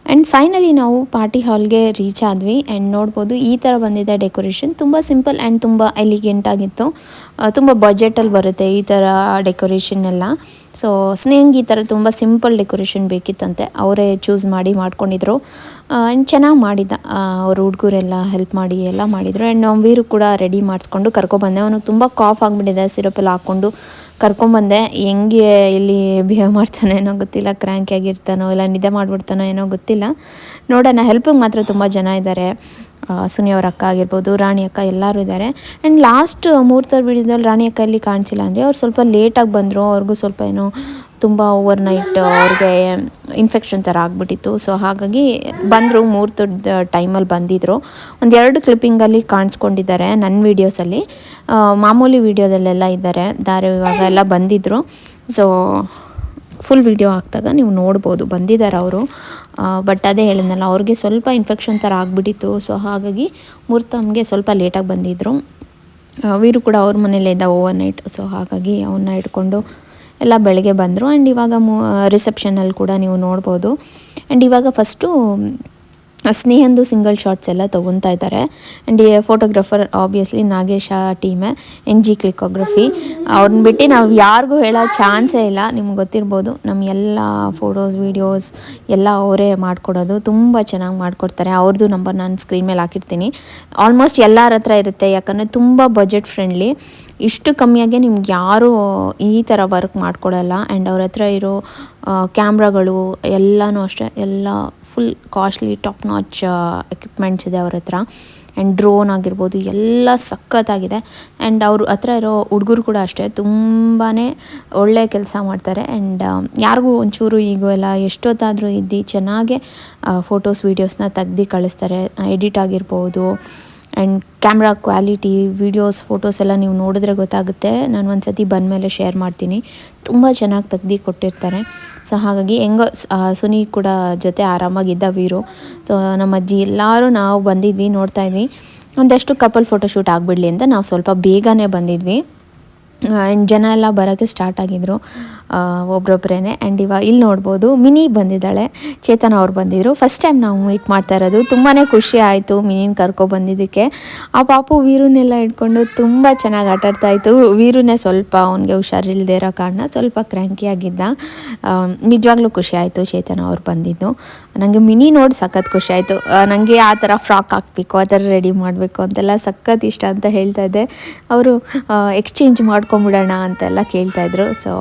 Speaker 1: ಆ್ಯಂಡ್ ಫೈನಲಿ ನಾವು ಪಾರ್ಟಿ ಹಾಲ್ಗೆ ರೀಚ್ ಆದ್ವಿ ಆ್ಯಂಡ್ ನೋಡ್ಬೋದು ಈ ಥರ ಬಂದಿದೆ ಡೆಕೋರೇಷನ್ ತುಂಬ ಸಿಂಪಲ್ ಆ್ಯಂಡ್ ತುಂಬ ಎಲಿಗೆಂಟ್ ಆಗಿತ್ತು. ತುಂಬ ಬಜೆಟಲ್ಲಿ ಬರುತ್ತೆ ಈ ಥರ ಡೆಕೋರೇಷನ್ ಎಲ್ಲ. ಸೊ ಸ್ನೇಹಂಗೆ ಈ ಥರ ತುಂಬ ಸಿಂಪಲ್ ಡೆಕೋರೇಷನ್ ಬೇಕಿತ್ತಂತೆ. ಅವರೇ ಚೂಸ್ ಮಾಡಿ ಮಾಡ್ಕೊಂಡಿದ್ರು. ಆ್ಯಂಡ್ ಚೆನ್ನಾಗಿ ಮಾಡಿದ್ದ ಅವ್ರ ಹುಡುಗರೆಲ್ಲ ಹೆಲ್ಪ್ ಮಾಡಿ ಎಲ್ಲ ಮಾಡಿದರು. ಆ್ಯಂಡ್ ನಮ್ಮ ವೀರು ಕೂಡ ರೆಡಿ ಮಾಡಿಸ್ಕೊಂಡು ಕರ್ಕೊಬಂದೆ. ಅವನಿಗೆ ತುಂಬ ಕಾಫ್ ಆಗಿಬಿಟ್ಟಿದೆ ಸಿರಪಲ್ಲಿ ಹಾಕ್ಕೊಂಡು. ಕರ್ಕೊಂಬಂದೆ, ಹೆಂಗೆ ಇಲ್ಲಿ ಬಿಹೇವ್ ಮಾಡ್ತಾನೋ ಏನೋ ಗೊತ್ತಿಲ್ಲ ಕ್ರ್ಯಾಂಕ್ ಆಗಿರ್ತಾನೋ ಇಲ್ಲ, ನಿದ್ದೆ ಮಾಡಿಬಿಡ್ತಾನೋ ಏನೋ ಗೊತ್ತಿಲ್ಲ. ನೋಡೋಣ ಹೆಲ್ಪಿಗೆ ಮಾತ್ರ ತುಂಬ ಜನ ಇದ್ದಾರೆ ಸುನಿ ಅವ್ರ ಅಕ್ಕ ಆಗಿರ್ಬೋದು, ರಾಣಿ ಅಕ್ಕ ಎಲ್ಲರೂ ಇದ್ದಾರೆ ಆ್ಯಂಡ್ ಲಾಸ್ಟ್ ಮೂರ್ತರ್ ವಿಡಿಯೋದಲ್ಲಿ ರಾಣಿ ಅಕ್ಕ ಇಲ್ಲಿ ಕಾಣಿಸಿಲ್ಲ ಅಂದರೆ ಅವ್ರು ಸ್ವಲ್ಪ ಲೇಟಾಗಿ ಬಂದರು, ಅವ್ರಿಗೂ ಸ್ವಲ್ಪ ಏನೋ ತುಂಬ ಓವರ್ ನೈಟ್ ಅವ್ರಿಗೆ ಇನ್ಫೆಕ್ಷನ್ ಥರ ಆಗಿಬಿಟ್ಟಿತ್ತು. ಸೊ ಹಾಗಾಗಿ ಬಂದರು ಮುಹೂರ್ತದ ಟೈಮಲ್ಲಿ ಬಂದಿದ್ದರು ಒಂದೆರಡು ಕ್ಲಿಪ್ಪಿಂಗಲ್ಲಿ ಕಾಣಿಸ್ಕೊಂಡಿದ್ದಾರೆ ನನ್ನ ವೀಡಿಯೋಸಲ್ಲಿ ಮಾಮೂಲಿ ವೀಡಿಯೋದಲ್ಲೆಲ್ಲ ಇದ್ದಾರೆ. ದಾರೆ ಇವಾಗ ಎಲ್ಲ ಬಂದಿದ್ದರು ಸೊ ಫುಲ್ ವೀಡಿಯೋ ಹಾಕಿದಾಗ ನೀವು ನೋಡ್ಬೋದು. ಬಂದಿದ್ದಾರೆ ಅವರು. ಬಟ್ ಅದೇ ಹೇಳಿದ್ನಲ್ಲ, ಅವ್ರಿಗೆ ಸ್ವಲ್ಪ ಇನ್ಫೆಕ್ಷನ್ ಥರ ಆಗಿಬಿಟ್ಟಿತ್ತು. ಸೊ ಹಾಗಾಗಿ ಮುಹೂರ್ತಮ್ಗೆ ಸ್ವಲ್ಪ ಲೇಟಾಗಿ ಬಂದಿದ್ದರು ವೀರು ಕೂಡ ಅವ್ರ ಮನೇಲೇ ಇದ್ದ ಓವರ್ ನೈಟ್ ಸೊ ಹಾಗಾಗಿ ಅವನ್ನ ಇಟ್ಕೊಂಡು ಎಲ್ಲ ಬೆಳಗ್ಗೆ ಬಂದರು. ಆ್ಯಂಡ್ ಇವಾಗ ಮೂ ರಿಸೆಪ್ಷನಲ್ಲಿ ಕೂಡ ನೀವು ನೋಡ್ಬೋದು. ಆ್ಯಂಡ್ ಇವಾಗ ಫಸ್ಟು ಸ್ನೇಹಂದು ಸಿಂಗಲ್ ಶಾಟ್ಸ್ ಎಲ್ಲ ತೊಗೊತಾ ಇದ್ದಾರೆ. ಆ್ಯಂಡ್ ಫೋಟೋಗ್ರಾಫರ್ ಆಬ್ವಿಯಸ್ಲಿ ನಾಗೇಶ ಟೀಮೇ ಎನ್ ಜಿ ಕ್ಲಿಕೋಗ್ರಫಿ ಅವ್ರನ್ನ ಬಿಟ್ಟು ನಾವು ಯಾರಿಗೂ ಹೇಳೋ ಚಾನ್ಸೇ ಇಲ್ಲ. ನಿಮ್ಗೆ ಗೊತ್ತಿರ್ಬೋದು ನಮ್ಮ ಎಲ್ಲ ಫೋಟೋಸ್ ವೀಡಿಯೋಸ್ ಎಲ್ಲ ಅವರೇ ಮಾಡಿಕೊಡೋದು. ತುಂಬ ಚೆನ್ನಾಗಿ ಮಾಡಿಕೊಡ್ತಾರೆ. ಅವ್ರದ್ದು ನಂಬರ್ ನಾನು ಸ್ಕ್ರೀನ್ ಮೇಲೆ ಹಾಕಿರ್ತೀನಿ. ಆಲ್ಮೋಸ್ಟ್ ಎಲ್ಲರ ಹತ್ರ ಇರುತ್ತೆ, ಯಾಕಂದರೆ ತುಂಬ ಬಜೆಟ್ ಫ್ರೆಂಡ್ಲಿ ಇಷ್ಟು ಕಮ್ಮಿಯಾಗೆ ನಿಮ್ಗೆ ಯಾರೂ ಈ ಥರ ವರ್ಕ್ ಮಾಡಿಕೊಡಲ್ಲ. ಆ್ಯಂಡ್ ಅವ್ರ ಹತ್ರ ಇರೋ ಕ್ಯಾಮ್ರಾಗಳು ಎಲ್ಲನೂ ಅಷ್ಟೇ, ಎಲ್ಲ full costly top notch equipments ಇದೆ ಅವ್ರ ಹತ್ರ. ಆ್ಯಂಡ್ ಡ್ರೋನ್ ಆಗಿರ್ಬೋದು, ಎಲ್ಲ ಸಖತ್ತಾಗಿದೆ. ಆ್ಯಂಡ್ ಅವ್ರ ಹತ್ರ ಇರೋ ಹುಡುಗರು ಕೂಡ ಅಷ್ಟೇ ತುಂಬಾ ಒಳ್ಳೆ ಕೆಲಸ ಮಾಡ್ತಾರೆ. ಆ್ಯಂಡ್ ಯಾರಿಗೂ ಒಂಚೂರು ಈಗ ಎಲ್ಲ ಎಷ್ಟೊತ್ತಾದರೂ ಇದ್ದು ಚೆನ್ನಾಗೆ ಫೋಟೋಸ್ ವೀಡಿಯೋಸ್ನ ತೆಗ್ದು ಕಳಿಸ್ತಾರೆ ಎಡಿಟ್ ಆಗಿರ್ಬೋದು. And camera quality videos photos ಎಲ್ಲ ನೀವು ನೋಡಿದ್ರೆ ಗೊತ್ತಾಗುತ್ತೆ. ನಾನು ಒಂದು ಸತಿ ಬಂದಮೇಲೆ ಶೇರ್ ಮಾಡ್ತೀನಿ. ತುಂಬ ಚೆನ್ನಾಗಿ ತೆಗ್ದು ಕೊಟ್ಟಿರ್ತಾರೆ. ಸೊ ಹಾಗಾಗಿ ಹೆಂಗೋ ಸುನಿ ಕೂಡ ಜೊತೆ ಆರಾಮಾಗಿದ್ದ ವೀರು ಸೊ ನಮ್ಮ ಅಜ್ಜಿ ಎಲ್ಲರೂ ನಾವು ಬಂದಿದ್ವಿ, ನೋಡ್ತಾ ಇದ್ವಿ. ಒಂದಷ್ಟು ಕಪಲ್ ಫೋಟೋಶೂಟ್ ಆಗಿಬಿಡಲಿ ಅಂತ ನಾವು ಸ್ವಲ್ಪ ಬೇಗನೆ ಬಂದಿದ್ವಿ. ಆ್ಯಂಡ್ ಜನ ಎಲ್ಲ ಬರೋಕ್ಕೆ ಸ್ಟಾರ್ಟ್ ಆಗಿದ್ರು. ಒಬ್ರೊಬ್ಬರೇ ಆ್ಯಂಡ್ ಇವಾಗ ಇಲ್ಲಿ ನೋಡ್ಬೋದು, ಮಿನಿ ಬಂದಿದ್ದಾಳೆ. ಚೇತನ ಅವ್ರು ಬಂದಿದ್ರು. ಫಸ್ಟ್ ಟೈಮ್ ನಾವು ಮೀಟ್ ಮಾಡ್ತಾ ಇರೋದು. ತುಂಬಾ ಖುಷಿ ಆಯಿತು ಮಿನಿನ ಕರ್ಕೊ ಬಂದಿದ್ದಕ್ಕೆ. ಆ ಪಾಪು ವೀರುನೆಲ್ಲ ಇಟ್ಕೊಂಡು ತುಂಬ ಚೆನ್ನಾಗಿ ಆಟಾಡ್ತಾ ಇತ್ತು. ವೀರುನೇ ಸ್ವಲ್ಪ ಅವನಿಗೆ ಹುಷಾರಿಲ್ಲದೆ ಇರೋ ಕಾರಣ ಸ್ವಲ್ಪ ಕ್ರ್ಯಾಂಕಿಯಾಗಿದ್ದ ನಿಜವಾಗ್ಲೂ ಖುಷಿ ಆಯಿತು ಚೇತನ ಅವ್ರು ಬಂದಿದ್ದು. ನನಗೆ ಮಿನಿ ನೋಡಿ ಸಖತ್ ಖುಷಿ ಆಯಿತು. ನನಗೆ ಆ ಥರ ಫ್ರಾಕ್ ಹಾಕಬೇಕು, ಆ ಥರ ರೆಡಿ ಮಾಡಬೇಕು ಅಂತೆಲ್ಲ ಸಖತ್ ಇಷ್ಟ ಅಂತ ಹೇಳ್ತಾ ಇದ್ದೆ. ಅವರು ಎಕ್ಸ್ಚೇಂಜ್ ಮಾಡ್ಕೊಂಬಿಡೋಣ ಅಂತೆಲ್ಲ ಕೇಳ್ತಾಯಿದ್ರು ಸೊ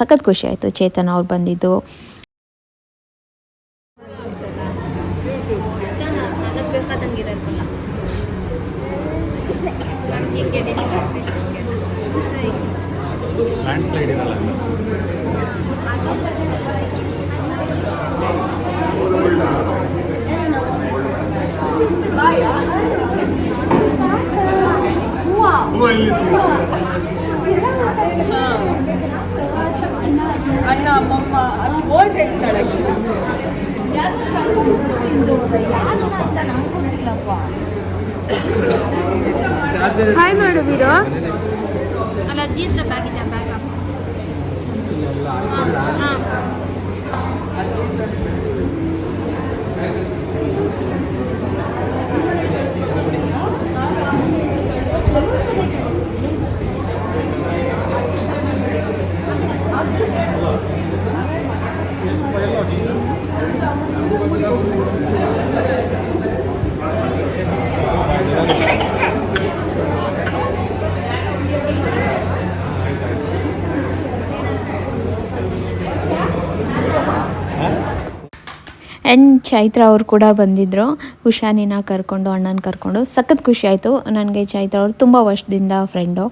Speaker 1: ಸಖತ್ ಖುಷಿ ಆಯಿತು ಚೇತನ್ ಅವ್ರು ಬಂದಿದ್ದು.
Speaker 6: ಲ್ಯಾಂಡ್ ಸ್ಲೈಡ್ ಇರಲ್ಲ
Speaker 2: ಅಣ್ಣ ಅಮ್ಮಮ್ಮ ಅಲ್ಲಿ ಬೋರ್ಡ್ ಹೇಳ್ತಾಳೆ ಹಾಯ್ ಮಾಡು ವೀರು
Speaker 1: ಅಲ್ಲ ಜೀತ್ರ ಬ್ಯಾಗ್ ಇದೆ ಬ್ಯಾಗ್ ಆ್ಯಂಡ್ ಚೈತ್ರ ಅವರು ಕೂಡ ಬಂದಿದ್ದರು ಉಷಾನಿನ ಕರ್ಕೊಂಡು, ಅಣ್ಣನ ಕರ್ಕೊಂಡು. ಸಖತ್ ಖುಷಿ ಆಯಿತು. ನನಗೆ ಚೈತ್ರ ಅವರು ತುಂಬ ವರ್ಷದಿಂದ ಫ್ರೆಂಡು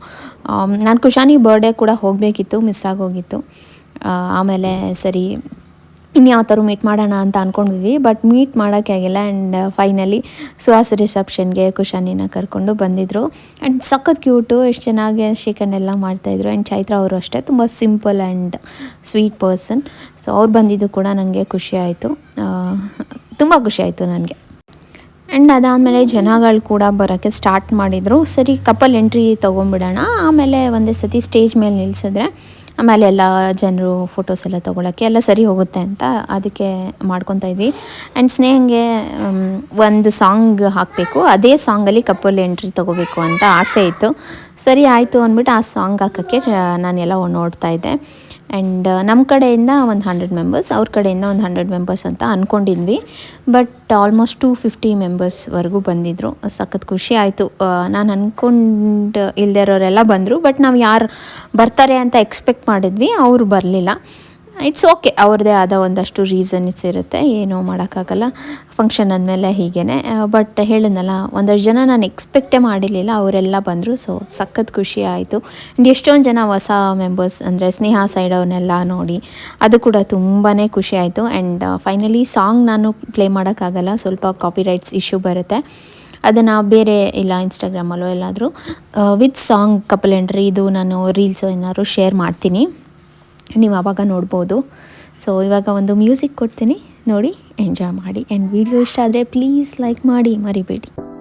Speaker 1: ನಾನು ಕುಶಾನಿ ಬರ್ಡೇ ಕೂಡ ಹೋಗಬೇಕಿತ್ತು ಮಿಸ್ ಆಗೋಗಿತ್ತು. ಆಮೇಲೆ ಸರಿ ಇನ್ಯಾವ ಥರ ಮೀಟ್ ಮಾಡೋಣ ಅಂತ ಅಂದ್ಕೊಂಡಿದ್ವಿ ಬಟ್ ಮೀಟ್ ಮಾಡೋಕ್ಕೆ ಆಗಿಲ್ಲ ಆ್ಯಂಡ್ ಫೈನಲಿ ಸುಹಾಸ್ ರಿಸೆಪ್ಷನ್ಗೆ ಕುಶಾನಿನ ಕರ್ಕೊಂಡು ಬಂದಿದ್ದರು ಆ್ಯಂಡ್ ಸಖತ್ ಕ್ಯೂಟು ಎಷ್ಟು ಚೆನ್ನಾಗಿ ಎಲ್ಲ ಮಾಡ್ತಾಯಿದ್ರು ಆ್ಯಂಡ್ ಚೈತ್ರ ಅವರು ಅಷ್ಟೇ, ತುಂಬ simple and sweet person so ಅವ್ರು ಬಂದಿದ್ದು ಕೂಡ ನನಗೆ ಖುಷಿ ಆಯಿತು. ತುಂಬ ಖುಷಿ ಆಯಿತು ನನಗೆ. ಆ್ಯಂಡ್ ಅದಾದಮೇಲೆ ಜನಗಳು ಕೂಡ ಬರೋಕ್ಕೆ ಸ್ಟಾರ್ಟ್ ಮಾಡಿದರು. ಸರಿ ಕಪಲ್ ಎಂಟ್ರಿ ತೊಗೊಂಬಿಡೋಣ ಆಮೇಲೆ ಒಂದೇ ಸತಿ ಸ್ಟೇಜ್ ಮೇಲೆ ನಿಲ್ಲಿಸಿದ್ರೆ ಆಮೇಲೆ ಎಲ್ಲ ಜನರು ಫೋಟೋಸ್ ಎಲ್ಲ ತೊಗೊಳಕ್ಕೆ ಎಲ್ಲ ಸರಿ ಹೋಗುತ್ತೆ ಅಂತ ಅದಕ್ಕೆ ಮಾಡ್ಕೊತಾ ಇದ್ವಿ. ಆ್ಯಂಡ್ ಸ್ನೇಹಂಗೆ ಒಂದು ಸಾಂಗ್ ಹಾಕಬೇಕು. ಅದೇ ಸಾಂಗಲ್ಲಿ ಕಪಲ್ ಎಂಟ್ರಿ ತೊಗೋಬೇಕು ಅಂತ ಆಸೆ ಇತ್ತು. ಸರಿ ಆಯಿತು ಅಂದ್ಬಿಟ್ಟು ಆ ಸಾಂಗ್ ಹಾಕೋಕ್ಕೆ ನಾನೆಲ್ಲ ನೋಡ್ತಾ ಇದ್ದೆ. ಆ್ಯಂಡ್ ನಮ್ಮ ಕಡೆಯಿಂದ ಒಂದು ಹಂಡ್ರೆಡ್ ಮೆಂಬರ್ಸ್ ಅವ್ರ ಕಡೆಯಿಂದ ಒಂದು ಹಂಡ್ರೆಡ್ ಮೆಂಬರ್ಸ್ ಅಂತ ಅಂದ್ಕೊಂಡಿದ್ವಿ ಬಟ್ ಆಲ್ಮೋಸ್ಟ್ ಟು ಫಿಫ್ಟಿ ಮೆಂಬರ್ಸ್ವರೆಗೂ ಬಂದಿದ್ದರು ಸಖತ್ ಖುಷಿ ಆಯಿತು. ನಾನು ಅಂದ್ಕೊಂಡು ಇಲ್ಲದೆ ಇರೋರೆಲ್ಲ ಬಂದರು. ಬಟ್ ನಾವು ಯಾರು ಬರ್ತಾರೆ ಅಂತ ಎಕ್ಸ್ಪೆಕ್ಟ್ ಮಾಡಿದ್ವಿ, ಅವರು ಬರಲಿಲ್ಲ. ಇಟ್ಸ್ ಓಕೆ ಅವ್ರದ್ದೇ ಆದ ಒಂದಷ್ಟು ರೀಸನ್ಸ್ ಇರುತ್ತೆ. ಏನೂ ಮಾಡೋಕ್ಕಾಗಲ್ಲ. ಫಂಕ್ಷನ್ ಅಂದಮೇಲೆ ಹೀಗೇ ಬಟ್ ಹೇಳಿದ್ನಲ್ಲ, ಒಂದಷ್ಟು ಜನ ನಾನು ಎಕ್ಸ್ಪೆಕ್ಟೇ ಮಾಡಿರಲಿಲ್ಲ. ಅವರೆಲ್ಲ ಬಂದರು. ಸೊ ಸಖತ್ ಖುಷಿ ಆಯಿತು. ಆ್ಯಂಡ್ ಎಷ್ಟೊಂದು ಜನ ಹೊಸ ಮೆಂಬರ್ಸ್ ಅಂದರೆ ಸ್ನೇಹ ಸೈಡ್ ಅವನ್ನೆಲ್ಲ ನೋಡಿ, ಅದು ಕೂಡ ತುಂಬಾ ಖುಷಿ ಆಯಿತು. ಆ್ಯಂಡ್ ಫೈನಲಿ ಸಾಂಗ್ ನಾನು ಪ್ಲೇ ಮಾಡೋಕ್ಕಾಗಲ್ಲ. ಸ್ವಲ್ಪ ಕಾಪಿರೈಟ್ಸ್ ಇಶ್ಯೂ ಬರುತ್ತೆ. ಅದನ್ನು ಬೇರೆ ಇಲ್ಲ ಇನ್ಸ್ಟಾಗ್ರಾಮಲ್ಲೋ ಎಲ್ಲಾದರೂ ವಿತ್ ಸಾಂಗ್ ಕಪಲ್ ಎಂಟ್ರಿ ಇದು ನಾನು ರೀಲ್ಸು ಏನಾದ್ರು ಶೇರ್ ಮಾಡ್ತೀನಿ. ನೀವು ಆವಾಗ ನೋಡ್ಬೋದು. ಸೊ ಇವಾಗ ಒಂದು ಮ್ಯೂಸಿಕ್ ಕೊಡ್ತೀನಿ. ನೋಡಿ ಎಂಜಾಯ್ ಮಾಡಿ. ಆ್ಯಂಡ್ ವಿಡಿಯೋ ಇಷ್ಟ ಆದರೆ ಪ್ಲೀಸ್ ಲೈಕ್ ಮಾಡಿ, ಮರಿಬೇಡಿ.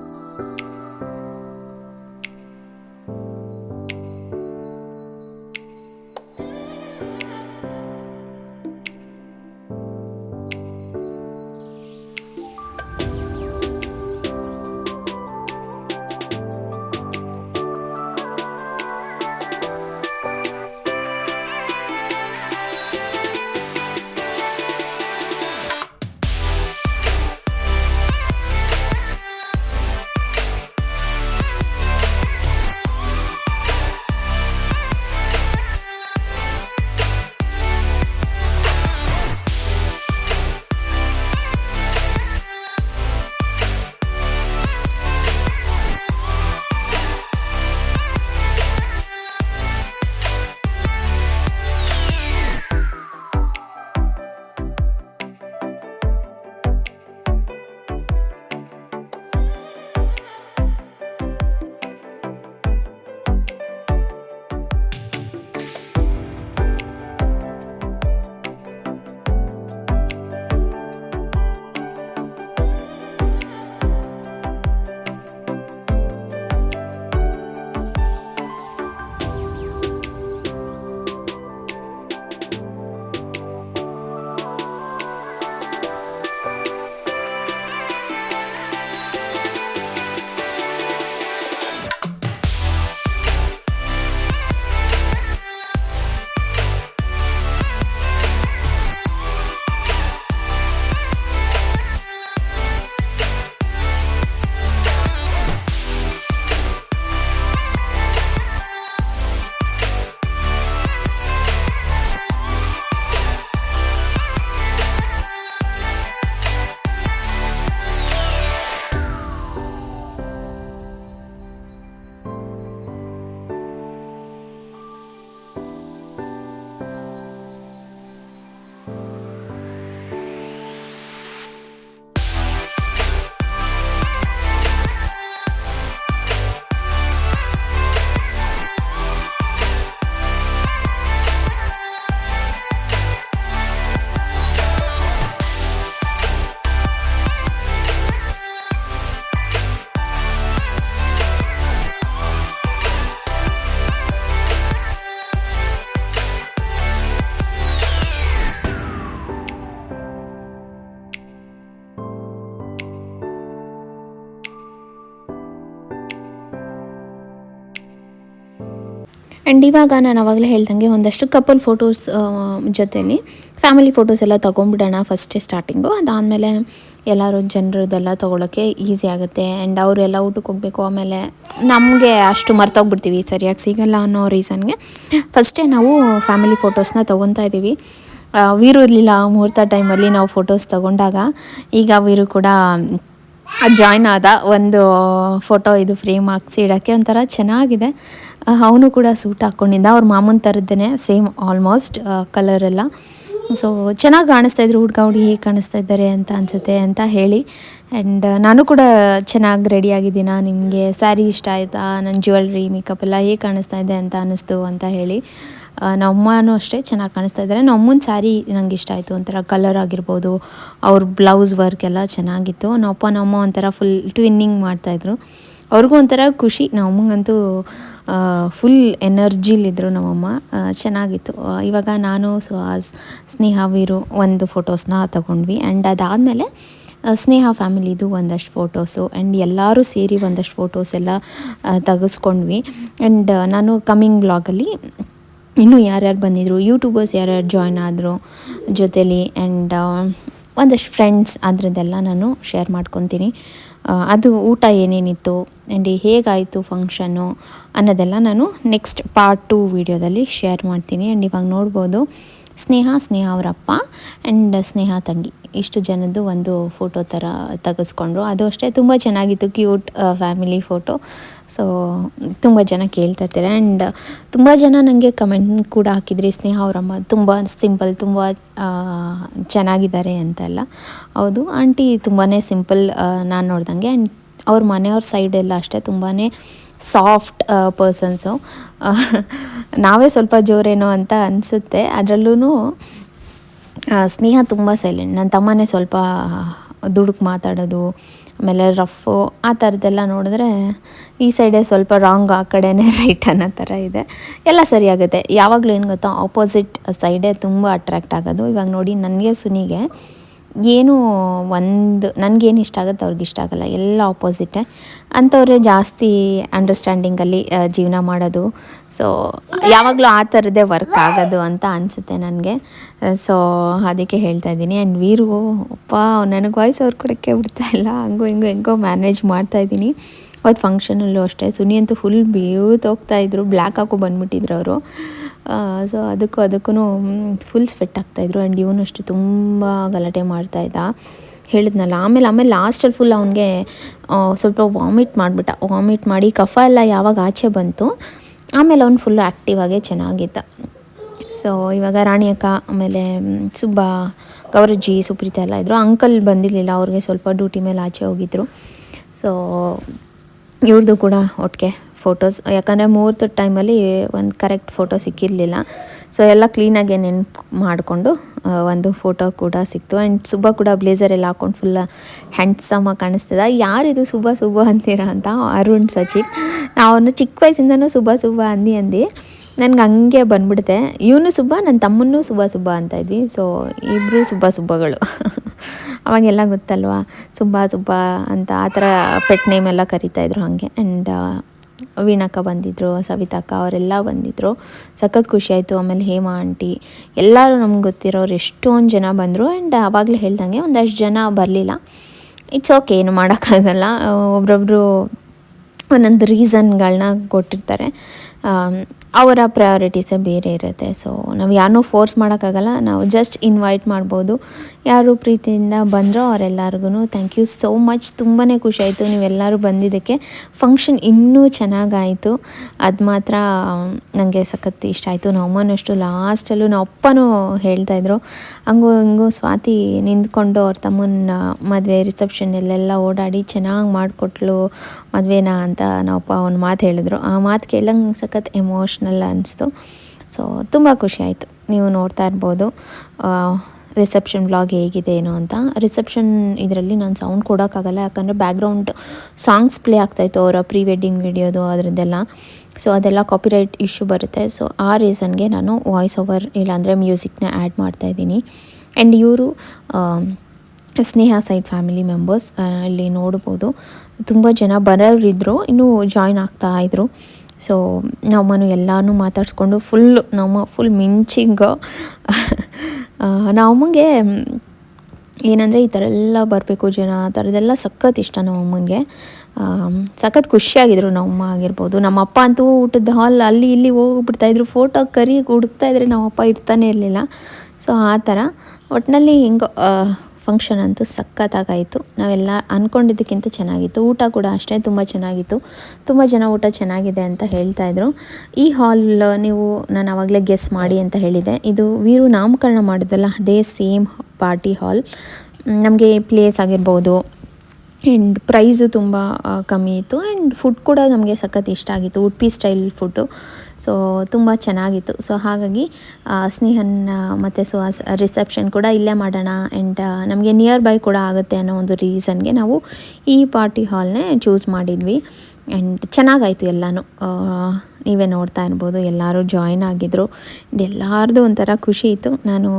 Speaker 1: ಆ್ಯಂಡ್ ಇವಾಗ ನಾನು ಅವಾಗಲೇ ಹೇಳ್ದಂಗೆ ಒಂದಷ್ಟು ಕಪಲ್ ಫೋಟೋಸ್ ಜೊತೆಯಲ್ಲಿ ಫ್ಯಾಮಿಲಿ ಫೋಟೋಸ್ ಎಲ್ಲ ತೊಗೊಂಡ್ಬಿಡೋಣ ಫಸ್ಟೇ ಸ್ಟಾರ್ಟಿಂಗು ಅದಾದಮೇಲೆ ಎಲ್ಲರೂ ಜನರದೆಲ್ಲ ತೊಗೊಳಕ್ಕೆ ಈಸಿ ಆಗುತ್ತೆ. ಆ್ಯಂಡ್ ಅವರೆಲ್ಲ ಊಟಕ್ಕೆ ಹೋಗಬೇಕು, ಆಮೇಲೆ ನಮಗೆ ಅಷ್ಟು ಮರ್ತೋಗ್ಬಿಡ್ತೀವಿ ಸರಿಯಾಗಿ ಸಿಗಲ್ಲ ಅನ್ನೋ ರೀಸನ್ಗೆ ಫಸ್ಟೇ ನಾವು ಫ್ಯಾಮಿಲಿ ಫೋಟೋಸ್ನ ತೊಗೊತಾ ಇದ್ದೀವಿ. ವೀರು ಇರಲಿಲ್ಲ ಮುಹೂರ್ತ ಟೈಮಲ್ಲಿ ನಾವು ಫೋಟೋಸ್ ತೊಗೊಂಡಾಗ ಈಗ ವೀರು ಕೂಡ ಜಾಯ್ನ್ ಆದ ಒಂದು ಫೋಟೋ ಇದು ಫ್ರೇಮ್ ಹಾಕ್ಸಿ ಇಡೋಕ್ಕೆ ಒಂಥರ ಚೆನ್ನಾಗಿದೆ. ಅವನು ಕೂಡ ಸೂಟ್ ಹಾಕ್ಕೊಂಡಿದ್ದ ಅವ್ರ ಮಾಮೂನ್ ಥರದ್ದೇ ಸೇಮ್ ಆಲ್ಮೋಸ್ಟ್ ಕಲರ್ ಎಲ್ಲ. ಸೊ ಚೆನ್ನಾಗಿ ಕಾಣಿಸ್ತಾ ಇದ್ರು, ಹುಡ್ಗ ಹುಡುಗಿ ಹೇಗೆ ಕಾಣಿಸ್ತಾ ಇದ್ದಾರೆ ಅಂತ ಅನಿಸುತ್ತೆ ಅಂತ ಹೇಳಿ. ಆ್ಯಂಡ್ ನಾನು ಕೂಡ ಚೆನ್ನಾಗಿ ರೆಡಿಯಾಗಿದ್ದೀನ ನಿಮಗೆ ಸ್ಯಾರಿ ಇಷ್ಟ ಆಯಿತಾ? ನನ್ನ ಜ್ಯುವೆಲ್ರಿ ಮೇಕಪ್ ಎಲ್ಲ ಹೇಗೆ ಕಾಣಿಸ್ತಾ ಇದೆ ಅಂತ ಅನ್ನಿಸ್ತು ಅಂತ ಹೇಳಿ. ನಮ್ಮನೂ ಅಷ್ಟೇ ಚೆನ್ನಾಗಿ ಕಾಣಿಸ್ತಾ ಇದ್ದಾರೆ. ನಮ್ಮನ ಸ್ಯಾರಿ ನಂಗೆ ಇಷ್ಟ ಆಯಿತು. ಒಂಥರ ಕಲರ್ ಆಗಿರ್ಬೋದು, ಅವ್ರ ಬ್ಲೌಸ್ ವರ್ಕ್ ಎಲ್ಲ ಚೆನ್ನಾಗಿತ್ತು. ನಮ್ಮಪ್ಪ ನಮ್ಮ ಒಂಥರ ಫುಲ್ ಟ್ವಿನ್ನಿಂಗ್ ಮಾಡ್ತಾಯಿದ್ರು ಅವ್ರಿಗೂ ಒಂಥರ ಖುಷಿ. ನಮಗಂತೂ ಫುಲ್ ಎನರ್ಜಿಲಿದ್ದರು ನಮ್ಮಮ್ಮ. ಚೆನ್ನಾಗಿತ್ತು. ಇವಾಗ ನಾನು, ಸೊ ಸ್ನೇಹ ವೀರು ಒಂದು ಫೋಟೋಸ್ನ ತಗೊಂಡ್ವಿ. ಆ್ಯಂಡ್ ಅದಾದಮೇಲೆ ಸ್ನೇಹ ಫ್ಯಾಮಿಲಿದು ಒಂದಷ್ಟು ಫೋಟೋಸು ಆ್ಯಂಡ್ ಎಲ್ಲರೂ ಸೇರಿ ಒಂದಷ್ಟು ಫೋಟೋಸ್ ಎಲ್ಲ ತೆಗೆಸ್ಕೊಂಡ್ವಿ. ಆ್ಯಂಡ್ ನಾನು ಕಮ್ಮಿಂಗ್ ಬ್ಲಾಗಲ್ಲಿ ಇನ್ನೂ ಯಾರ್ಯಾರು ಬಂದಿದ್ರು ಯೂಟ್ಯೂಬರ್ಸ್ ಯಾರ್ಯಾರು ಜಾಯ್ನ್ ಆದರು ಜೊತೇಲಿ. ಆ್ಯಂಡ್ ಒಂದಷ್ಟು ಫ್ರೆಂಡ್ಸ್ ಅದರದ್ದೆಲ್ಲ ನಾನು ಶೇರ್ ಮಾಡ್ಕೊತೀನಿ. ಅದು ಊಟ ಏನೇನಿತ್ತು ಆ್ಯಂಡ್ ಹೇಗಾಯಿತು ಫಂಕ್ಷನ್ನು ಅನ್ನೋದೆಲ್ಲ ನಾನು ನೆಕ್ಸ್ಟ್ ಪಾರ್ಟ್ ಟು ವೀಡಿಯೋದಲ್ಲಿ ಶೇರ್ ಮಾಡ್ತೀನಿ. ಆ್ಯಂಡ್ ಇವಾಗ ನೋಡ್ಬೋದು, ಸ್ನೇಹ ಸ್ನೇಹ ಅವರಪ್ಪ ಆ್ಯಂಡ್ ಸ್ನೇಹ ತಂಗಿ. ಇಷ್ಟು ಜನದ್ದು ಒಂದು ಫೋಟೋ ಥರ ತೆಗೆಸ್ಕೊಂಡ್ರು. ಅದು ಅಷ್ಟೇ, ತುಂಬ ಚೆನ್ನಾಗಿತ್ತು ಕ್ಯೂಟ್ ಫ್ಯಾಮಿಲಿ ಫೋಟೋ ಸೊ ತುಂಬ ಜನ ಕೇಳ್ತಾ ಇರ್ತಾರೆ. ಆ್ಯಂಡ್ ತುಂಬ ಜನ ನನಗೆ ಕಮೆಂಟ್ ಕೂಡ ಹಾಕಿದ್ರಿ. ಸ್ನೇಹ ಅವರಮ್ಮ ತುಂಬ ಸಿಂಪಲ್ ತುಂಬ ಚೆನ್ನಾಗಿದ್ದಾರೆ ಅಂತೆಲ್ಲ. ಹೌದು. ಆಂಟಿ ತುಂಬಾ ಸಿಂಪಲ್ ನಾನು ನೋಡ್ದಂಗೆ. ಆ್ಯಂಡ್ ಅವ್ರ ಮನೆಯವ್ರ ಸೈಡೆಲ್ಲ ಅಷ್ಟೇ ತುಂಬಾ ಸಾಫ್ಟ್ ಪರ್ಸನ್ಸು ನಾವೇ ಸ್ವಲ್ಪ ಜೋರೇನೋ ಅಂತ ಅನಿಸುತ್ತೆ. ಅದರಲ್ಲೂ ಸ್ನೇಹ ತುಂಬ ಸೈಲೆಂಟ್ ನನ್ನ ತಮ್ಮನೇ ಸ್ವಲ್ಪ ದುಡುಕು ಮಾತಾಡೋದು ಆಮೇಲೆ ರಫು ಆ ಥರದ್ದೆಲ್ಲ ನೋಡಿದ್ರೆ ಈ ಸೈಡೇ ಸ್ವಲ್ಪ ರಾಂಗ್ ಆ ಕಡೆನೇ ರೈಟ್ ಅನ್ನೋ ಥರ ಇದೆ. ಎಲ್ಲ ಸರಿಯಾಗುತ್ತೆ ಯಾವಾಗಲೂ ಏನು ಗೊತ್ತಾ? ಆಪೋಸಿಟ್ ಸೈಡೇ ತುಂಬ ಅಟ್ರ್ಯಾಕ್ಟ್ ಆಗೋದು. ಇವಾಗ ನೋಡಿ, ನನಗೆ, ಸುನಿಗೆ ಏನು ಒಂದು, ನನಗೇನು ಇಷ್ಟ ಆಗುತ್ತೆ, ಅವ್ರಿಗೆ ಇಷ್ಟ ಆಗಲ್ಲ. ಎಲ್ಲ ಆಪೋಸಿಟೇ ಅಂಥವ್ರೆ ಜಾಸ್ತಿ ಅಂಡರ್ಸ್ಟ್ಯಾಂಡಿಂಗಲ್ಲಿ ಜೀವನ ಮಾಡೋದು. ಸೊ ಯಾವಾಗಲೂ ಆ ಥರದ್ದೇ ವರ್ಕ್ ಆಗೋದು ಅಂತ ಅನಿಸುತ್ತೆ ನನಗೆ. ಸೊ ಅದಕ್ಕೆ ಹೇಳ್ತಾ ಇದ್ದೀನಿ. ಆ್ಯಂಡ್ ವೀರು, ಅಪ್ಪ, ನನಗೆ ವಾಯ್ಸ್ ಅವ್ರು ಕೊಡೋಕ್ಕೆ ಬಿಡ್ತಾ ಇಲ್ಲ. ಹಂಗೋ ಹಿಂಗೋ ಹೆಂಗೋ ಮ್ಯಾನೇಜ್ ಮಾಡ್ತಾಯಿದ್ದೀನಿ ಅವತ್ತು ಫಂಕ್ಷನಲ್ಲೂ ಅಷ್ಟೇ. ಸುನಿ ಅಂತೂ ಫುಲ್ ಬೇವ್ತು ಹೋಗ್ತಾಯಿದ್ರು ಬ್ಲ್ಯಾಕ್ ಹಾಕೋ ಬಂದ್ಬಿಟ್ಟಿದ್ರು ಅವರು. ಸೊ ಅದಕ್ಕೂ ಅದಕ್ಕೂ ಫುಲ್ ಸ್ವೆಟ್ ಆಗ್ತಾಯಿದ್ರು ಆ್ಯಂಡ್ ಇವನು ಅಷ್ಟು ತುಂಬ ಗಲಾಟೆ ಮಾಡ್ತಾಯಿದ್ದ ಹೇಳಿದ್ನಲ್ಲ, ಆಮೇಲೆ ಆಮೇಲೆ ಲಾಸ್ಟಲ್ಲಿ ಫುಲ್ ಅವನಿಗೆ ಸ್ವಲ್ಪ ವಾಮಿಟ್ ಮಾಡಿಬಿಟ್ಟ. ವಾಮಿಟ್ ಮಾಡಿ, ಕಫ ಎಲ್ಲ ಯಾವಾಗ ಆಚೆ ಬಂತು, ಆಮೇಲೆ ಅವ್ನು ಫುಲ್ ಆ್ಯಕ್ಟಿವ್ ಆಗೇ ಚೆನ್ನಾಗಿದ್ದ. ಸೊ ಇವಾಗ ರಾಣಿ ಅಕ್ಕ, ಆಮೇಲೆ ಸುಬ್ಬ, ಗೌರಜ್ಜಿ, ಸುಪ್ರೀತ ಎಲ್ಲ ಇದ್ದರು ಅಂಕಲ್ ಬಂದಿರಲಿಲ್ಲ, ಅವ್ರಿಗೆ ಸ್ವಲ್ಪ ಡ್ಯೂಟಿ ಮೇಲೆ ಆಚೆ ಹೋಗಿದ್ರು. ಸೊ ಇವ್ರದ್ದು ಕೂಡ ಒಟ್ಟಿಗೆ ಫೋಟೋಸ್ ಯಾಕಂದರೆ ಮುಹೂರ್ತದ ಟೈಮಲ್ಲಿ ಒಂದು ಕರೆಕ್ಟ್ ಫೋಟೋ ಸಿಕ್ಕಿರಲಿಲ್ಲ. ಸೊ ಎಲ್ಲ ಕ್ಲೀನಾಗಿ ನೆನ್ಪು ಮಾಡಿಕೊಂಡು ಒಂದು ಫೋಟೋ ಕೂಡ ಸಿಕ್ತು. ಆ್ಯಂಡ್ ಸುಬ್ಬ ಕೂಡ ಬ್ಲೇಸರ್ ಎಲ್ಲ ಹಾಕೊಂಡು ಫುಲ್ ಹ್ಯಾಂಡ್ಸಮಾಗಿ ಕಾಣಿಸ್ತಿದ್ದ ಯಾರಿದು ಸುಬ್ಬ ಸುಬ್ಬ ಅಂತೀರ ಅಂತ ಅರುಣ್, ಸಚಿನ್. ನಾವು ಚಿಕ್ಕ ವಯಸ್ಸಿಂದನೂ ಸುಬ್ಬ ಸುಬ್ಬ ಅಂದಿ, ಅಂದು. ನನಗೆ ಹಂಗೆ ಬಂದ್ಬಿಡುತ್ತೆ. ಇವನು ಸುಬ್ಬ ನನ್ನ ತಮ್ಮನೂ ಸುಬ್ಬ ಸುಬ್ಬ ಅಂತ ಇದ್ವಿ. ಸೊ ಇಬ್ಬರು ಸುಬ್ಬ ಸುಬ್ಬಗಳು ಅವಾಗೆಲ್ಲ ಗೊತ್ತಲ್ವಾ? ಸುಬ್ಬ ಸುಬ್ಬ ಅಂತ ಆ ಥರ ಪೆಟ್ ನೇಮ್ ಎಲ್ಲ ಕರಿತಾಯಿದ್ರು ಹಾಗೆ. ಆ್ಯಂಡ್ ವೀಣಕ್ಕ ಬಂದಿದ್ದರು ಸವಿತಾಕ್ಕ ಅವರೆಲ್ಲ ಬಂದಿದ್ದರು ಸಖತ್ ಖುಷಿ ಆಯಿತು. ಆಮೇಲೆ ಹೇಮಾ ಆಂಟಿ, ಎಲ್ಲರೂ ನಮ್ಗೆ ಗೊತ್ತಿರೋರು ಎಷ್ಟೊಂದು ಜನ ಬಂದರು. ಆ್ಯಂಡ್ ಆವಾಗಲೇ ಹೇಳ್ದಂಗೆ ಒಂದಷ್ಟು ಜನ ಬರಲಿಲ್ಲ. ಇಟ್ಸ್ ಓಕೆ ಏನು ಮಾಡೋಕ್ಕಾಗಲ್ಲ. ಒಬ್ರೊಬ್ಬರು ಒಂದೊಂದು ರೀಸನ್ಗಳನ್ನ ಕೊಟ್ಟಿರ್ತಾರೆ. ಅವರ ಪ್ರಯಾರಿಟೀಸೇ ಬೇರೆ ಇರುತ್ತೆ. ಸೊ ನಾವು ಯಾರನ್ನೂ ಫೋರ್ಸ್ ಮಾಡೋಕ್ಕಾಗಲ್ಲ. ನಾವು ಜಸ್ಟ್ ಇನ್ವೈಟ್ ಮಾಡ್ಬೋದು. ಯಾರು ಪ್ರೀತಿಯಿಂದ ಬಂದರೋ ಅವರೆಲ್ಲರಿಗೂ ಥ್ಯಾಂಕ್ ಯು ಸೋ ಮಚ್ ತುಂಬಾ ಖುಷಿ ಆಯಿತು ನೀವೆಲ್ಲರೂ ಬಂದಿದ್ದಕ್ಕೆ. ಫಂಕ್ಷನ್ ಇನ್ನೂ ಚೆನ್ನಾಗಾಯಿತು. ಅದು ಮಾತ್ರ ನನಗೆ ಸಖತ್ ಇಷ್ಟ ಆಯಿತು. ನಮ್ಮ ಅಮ್ಮನಷ್ಟು ಲಾಸ್ಟಲ್ಲೂ ನಮ್ಮ ಅಪ್ಪನೂ ಹೇಳ್ತಾಯಿದ್ರು ಹಂಗೂ ಹಿಂಗೂ ಸ್ವಾತಿ ನಿಂತ್ಕೊಂಡು ಅವ್ರ ತಮ್ಮನ ಮದುವೆ ರಿಸೆಪ್ಷನ್ ಎಲ್ಲೆಲ್ಲ ಓಡಾಡಿ ಚೆನ್ನಾಗಿ ಮಾಡಿಕೊಟ್ಲು ಮದುವೆನ ಅಂತ ನಾವು ಅಪ್ಪ ಅವ್ನ ಮಾತು ಹೇಳಿದ್ರು. ಆ ಮಾತು ಕೇಳಂಗೆ ಸಖತ್ ಎಮೋಷ್ನಲ್ ಅನಿಸ್ತು. ಸೊ ತುಂಬ ಖುಷಿ ಆಯಿತು. ನೀವು ನೋಡ್ತಾ ಇರ್ಬೋದು. ರಿಸೆಪ್ಷನ್ ಬ್ಲಾಗ್ ಹೇಗಿದೆ ಏನು ಅಂತ. ರಿಸೆಪ್ಷನ್ ಇದರಲ್ಲಿ ನಾನು ಸೌಂಡ್ ಕೊಡೋಕ್ಕಾಗಲ್ಲ. ಯಾಕಂದರೆ ಬ್ಯಾಕ್ಗ್ರೌಂಡ್ ಸಾಂಗ್ಸ್ ಪ್ಲೇ ಆಗ್ತಾಯಿತ್ತು ಅವರ ಪ್ರೀ ವೆಡ್ಡಿಂಗ್ ವಿಡಿಯೋದು ಅದರದ್ದೆಲ್ಲ. ಸೊ ಅದೆಲ್ಲ ಕಾಪಿರೈಟ್ ಇಶ್ಯೂ ಬರುತ್ತೆ. ಸೊ ಆ ರೀಸನ್ಗೆ ನಾನು ವಾಯ್ಸ್ ಓವರ್ ಇಲ್ಲಾಂದರೆ ಮ್ಯೂಸಿಕ್ನ ಆ್ಯಡ್ ಮಾಡ್ತಾಯಿದ್ದೀನಿ ಆ್ಯಂಡ್ ಇವರು ಸ್ನೇಹ ಸೈಡ್ ಫ್ಯಾಮಿಲಿ ಮೆಂಬರ್ಸ್ ಅಲ್ಲಿ ನೋಡ್ಬೋದು. ತುಂಬ ಜನ ಬರೋರಿದ್ದರು ಇನ್ನೂ ಜಾಯ್ನ್ ಆಗ್ತಾ ಇದ್ರು. ಸೊ ನಮ್ಮನು ಎಲ್ಲನೂ ಮಾತಾಡಿಸ್ಕೊಂಡು ಫುಲ್ಲು ನಮ್ಮ ಫುಲ್ ಮಿಂಚಿಂಗು ನಮ್ಮಂಗೆ ಏನಂದರೆ ಈ ಥರ ಎಲ್ಲ ಬರಬೇಕು ಜನ, ಆ ಥರದ್ದೆಲ್ಲ ಸಖತ್ ಇಷ್ಟ ನಮ್ಮಮ್ಮನಿಗೆ ಸಖತ್ ಖುಷಿಯಾಗಿದ್ರು ನಮ್ಮಮ್ಮ ಆಗಿರ್ಬೋದು. ನಮ್ಮ ಅಪ್ಪ ಅಂತೂ ಊಟದ ಹಾಲ್ ಅಲ್ಲಿ ಇಲ್ಲಿ ಹೋಗ್ಬಿಡ್ತಾಯಿದ್ರು ಫೋಟೋ ಕರಿ ಹುಡುಕ್ತಾ ಇದ್ರೆ ನಮ್ಮ ಅಪ್ಪ ಇರ್ತಾನೆ ಇರಲಿಲ್ಲ. ಸೊ ಆ ಥರ. ಒಟ್ಟಿನಲ್ಲಿ ಹಿಂಗೋ ಫಂಕ್ಷನ್ ಅಂತೂ ಸಖತ್ತಾಗಾಯಿತು. ನಾವೆಲ್ಲ ಅಂದ್ಕೊಂಡಿದ್ದಕ್ಕಿಂತ ಚೆನ್ನಾಗಿತ್ತು. ಊಟ ಕೂಡ ಅಷ್ಟೇ ತುಂಬ ಚೆನ್ನಾಗಿತ್ತು. ತುಂಬ ಜನ ಊಟ ಚೆನ್ನಾಗಿದೆ ಅಂತ ಹೇಳ್ತಾಯಿದ್ರು ಈ ಹಾಲ್ ನೀವು ನಾನು ಆವಾಗಲೇ ಗೆಸ್ ಮಾಡಿ ಅಂತ ಹೇಳಿದೆ. ಇದು ವೀರು ನಾಮಕರಣ ಮಾಡಿದ್ವಲ್ಲ ಅದೇ ಸೇಮ್ ಪಾರ್ಟಿ ಹಾಲ್ ನಮಗೆ ಪ್ಲೇಸ್ ಆಗಿರ್ಬೋದು. ಆ್ಯಂಡ್ ಪ್ರೈಸು ತುಂಬ ಕಮ್ಮಿ ಇತ್ತು. ಆ್ಯಂಡ್ ಫುಡ್ ಕೂಡ ನಮಗೆ ಸಖತ್ ಇಷ್ಟ ಆಗಿತ್ತು. ಉಡುಪಿ ಸ್ಟೈಲ್ ಫುಡ್ಡು ಸೊ ತುಂಬ ಚೆನ್ನಾಗಿತ್ತು. ಸೊ ಹಾಗಾಗಿ ಸ್ನೇಹನ ಮತ್ತು ಸುಹಾಸ್ ರಿಸೆಪ್ಷನ್ ಕೂಡ ಇಲ್ಲೇ ಮಾಡೋಣ ಆ್ಯಂಡ್ ನಮಗೆ ನಿಯರ್ ಬೈ ಕೂಡ ಆಗುತ್ತೆ ಅನ್ನೋ ಒಂದು ರೀಸನ್ಗೆ ನಾವು ಈ ಪಾರ್ಟಿ ಹಾಲ್ನೇ ಚೂಸ್ ಮಾಡಿದ್ವಿ. ಆ್ಯಂಡ್ ಚೆನ್ನಾಗಾಯಿತು ಎಲ್ಲನೂ. ನೀವೇ ನೋಡ್ತಾ ಇರ್ಬೋದು, ಎಲ್ಲರೂ ಜಾಯ್ನ್ ಆಗಿದ್ರು. ಎಲ್ಲರದು ಒಂಥರ ಖುಷಿ ಇತ್ತು. ನಾನು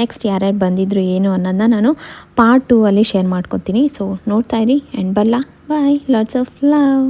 Speaker 1: ನೆಕ್ಸ್ಟ್ ಯಾರ್ಯಾರು ಬಂದಿದ್ರು, ಏನು ಅನ್ನೋದನ್ನ ನಾನು ಪಾರ್ಟ್ ಟೂ ಅಲ್ಲಿ ಶೇರ್ ಮಾಡ್ಕೊತೀನಿ. ಸೊ ನೋಡ್ತಾ ಇರಿ. ಆ್ಯಂಡ್ ಬರ್ಲಾ ಬಾಯ್ ಲಾಟ್ಸ್ ಆಫ್ ಲವ್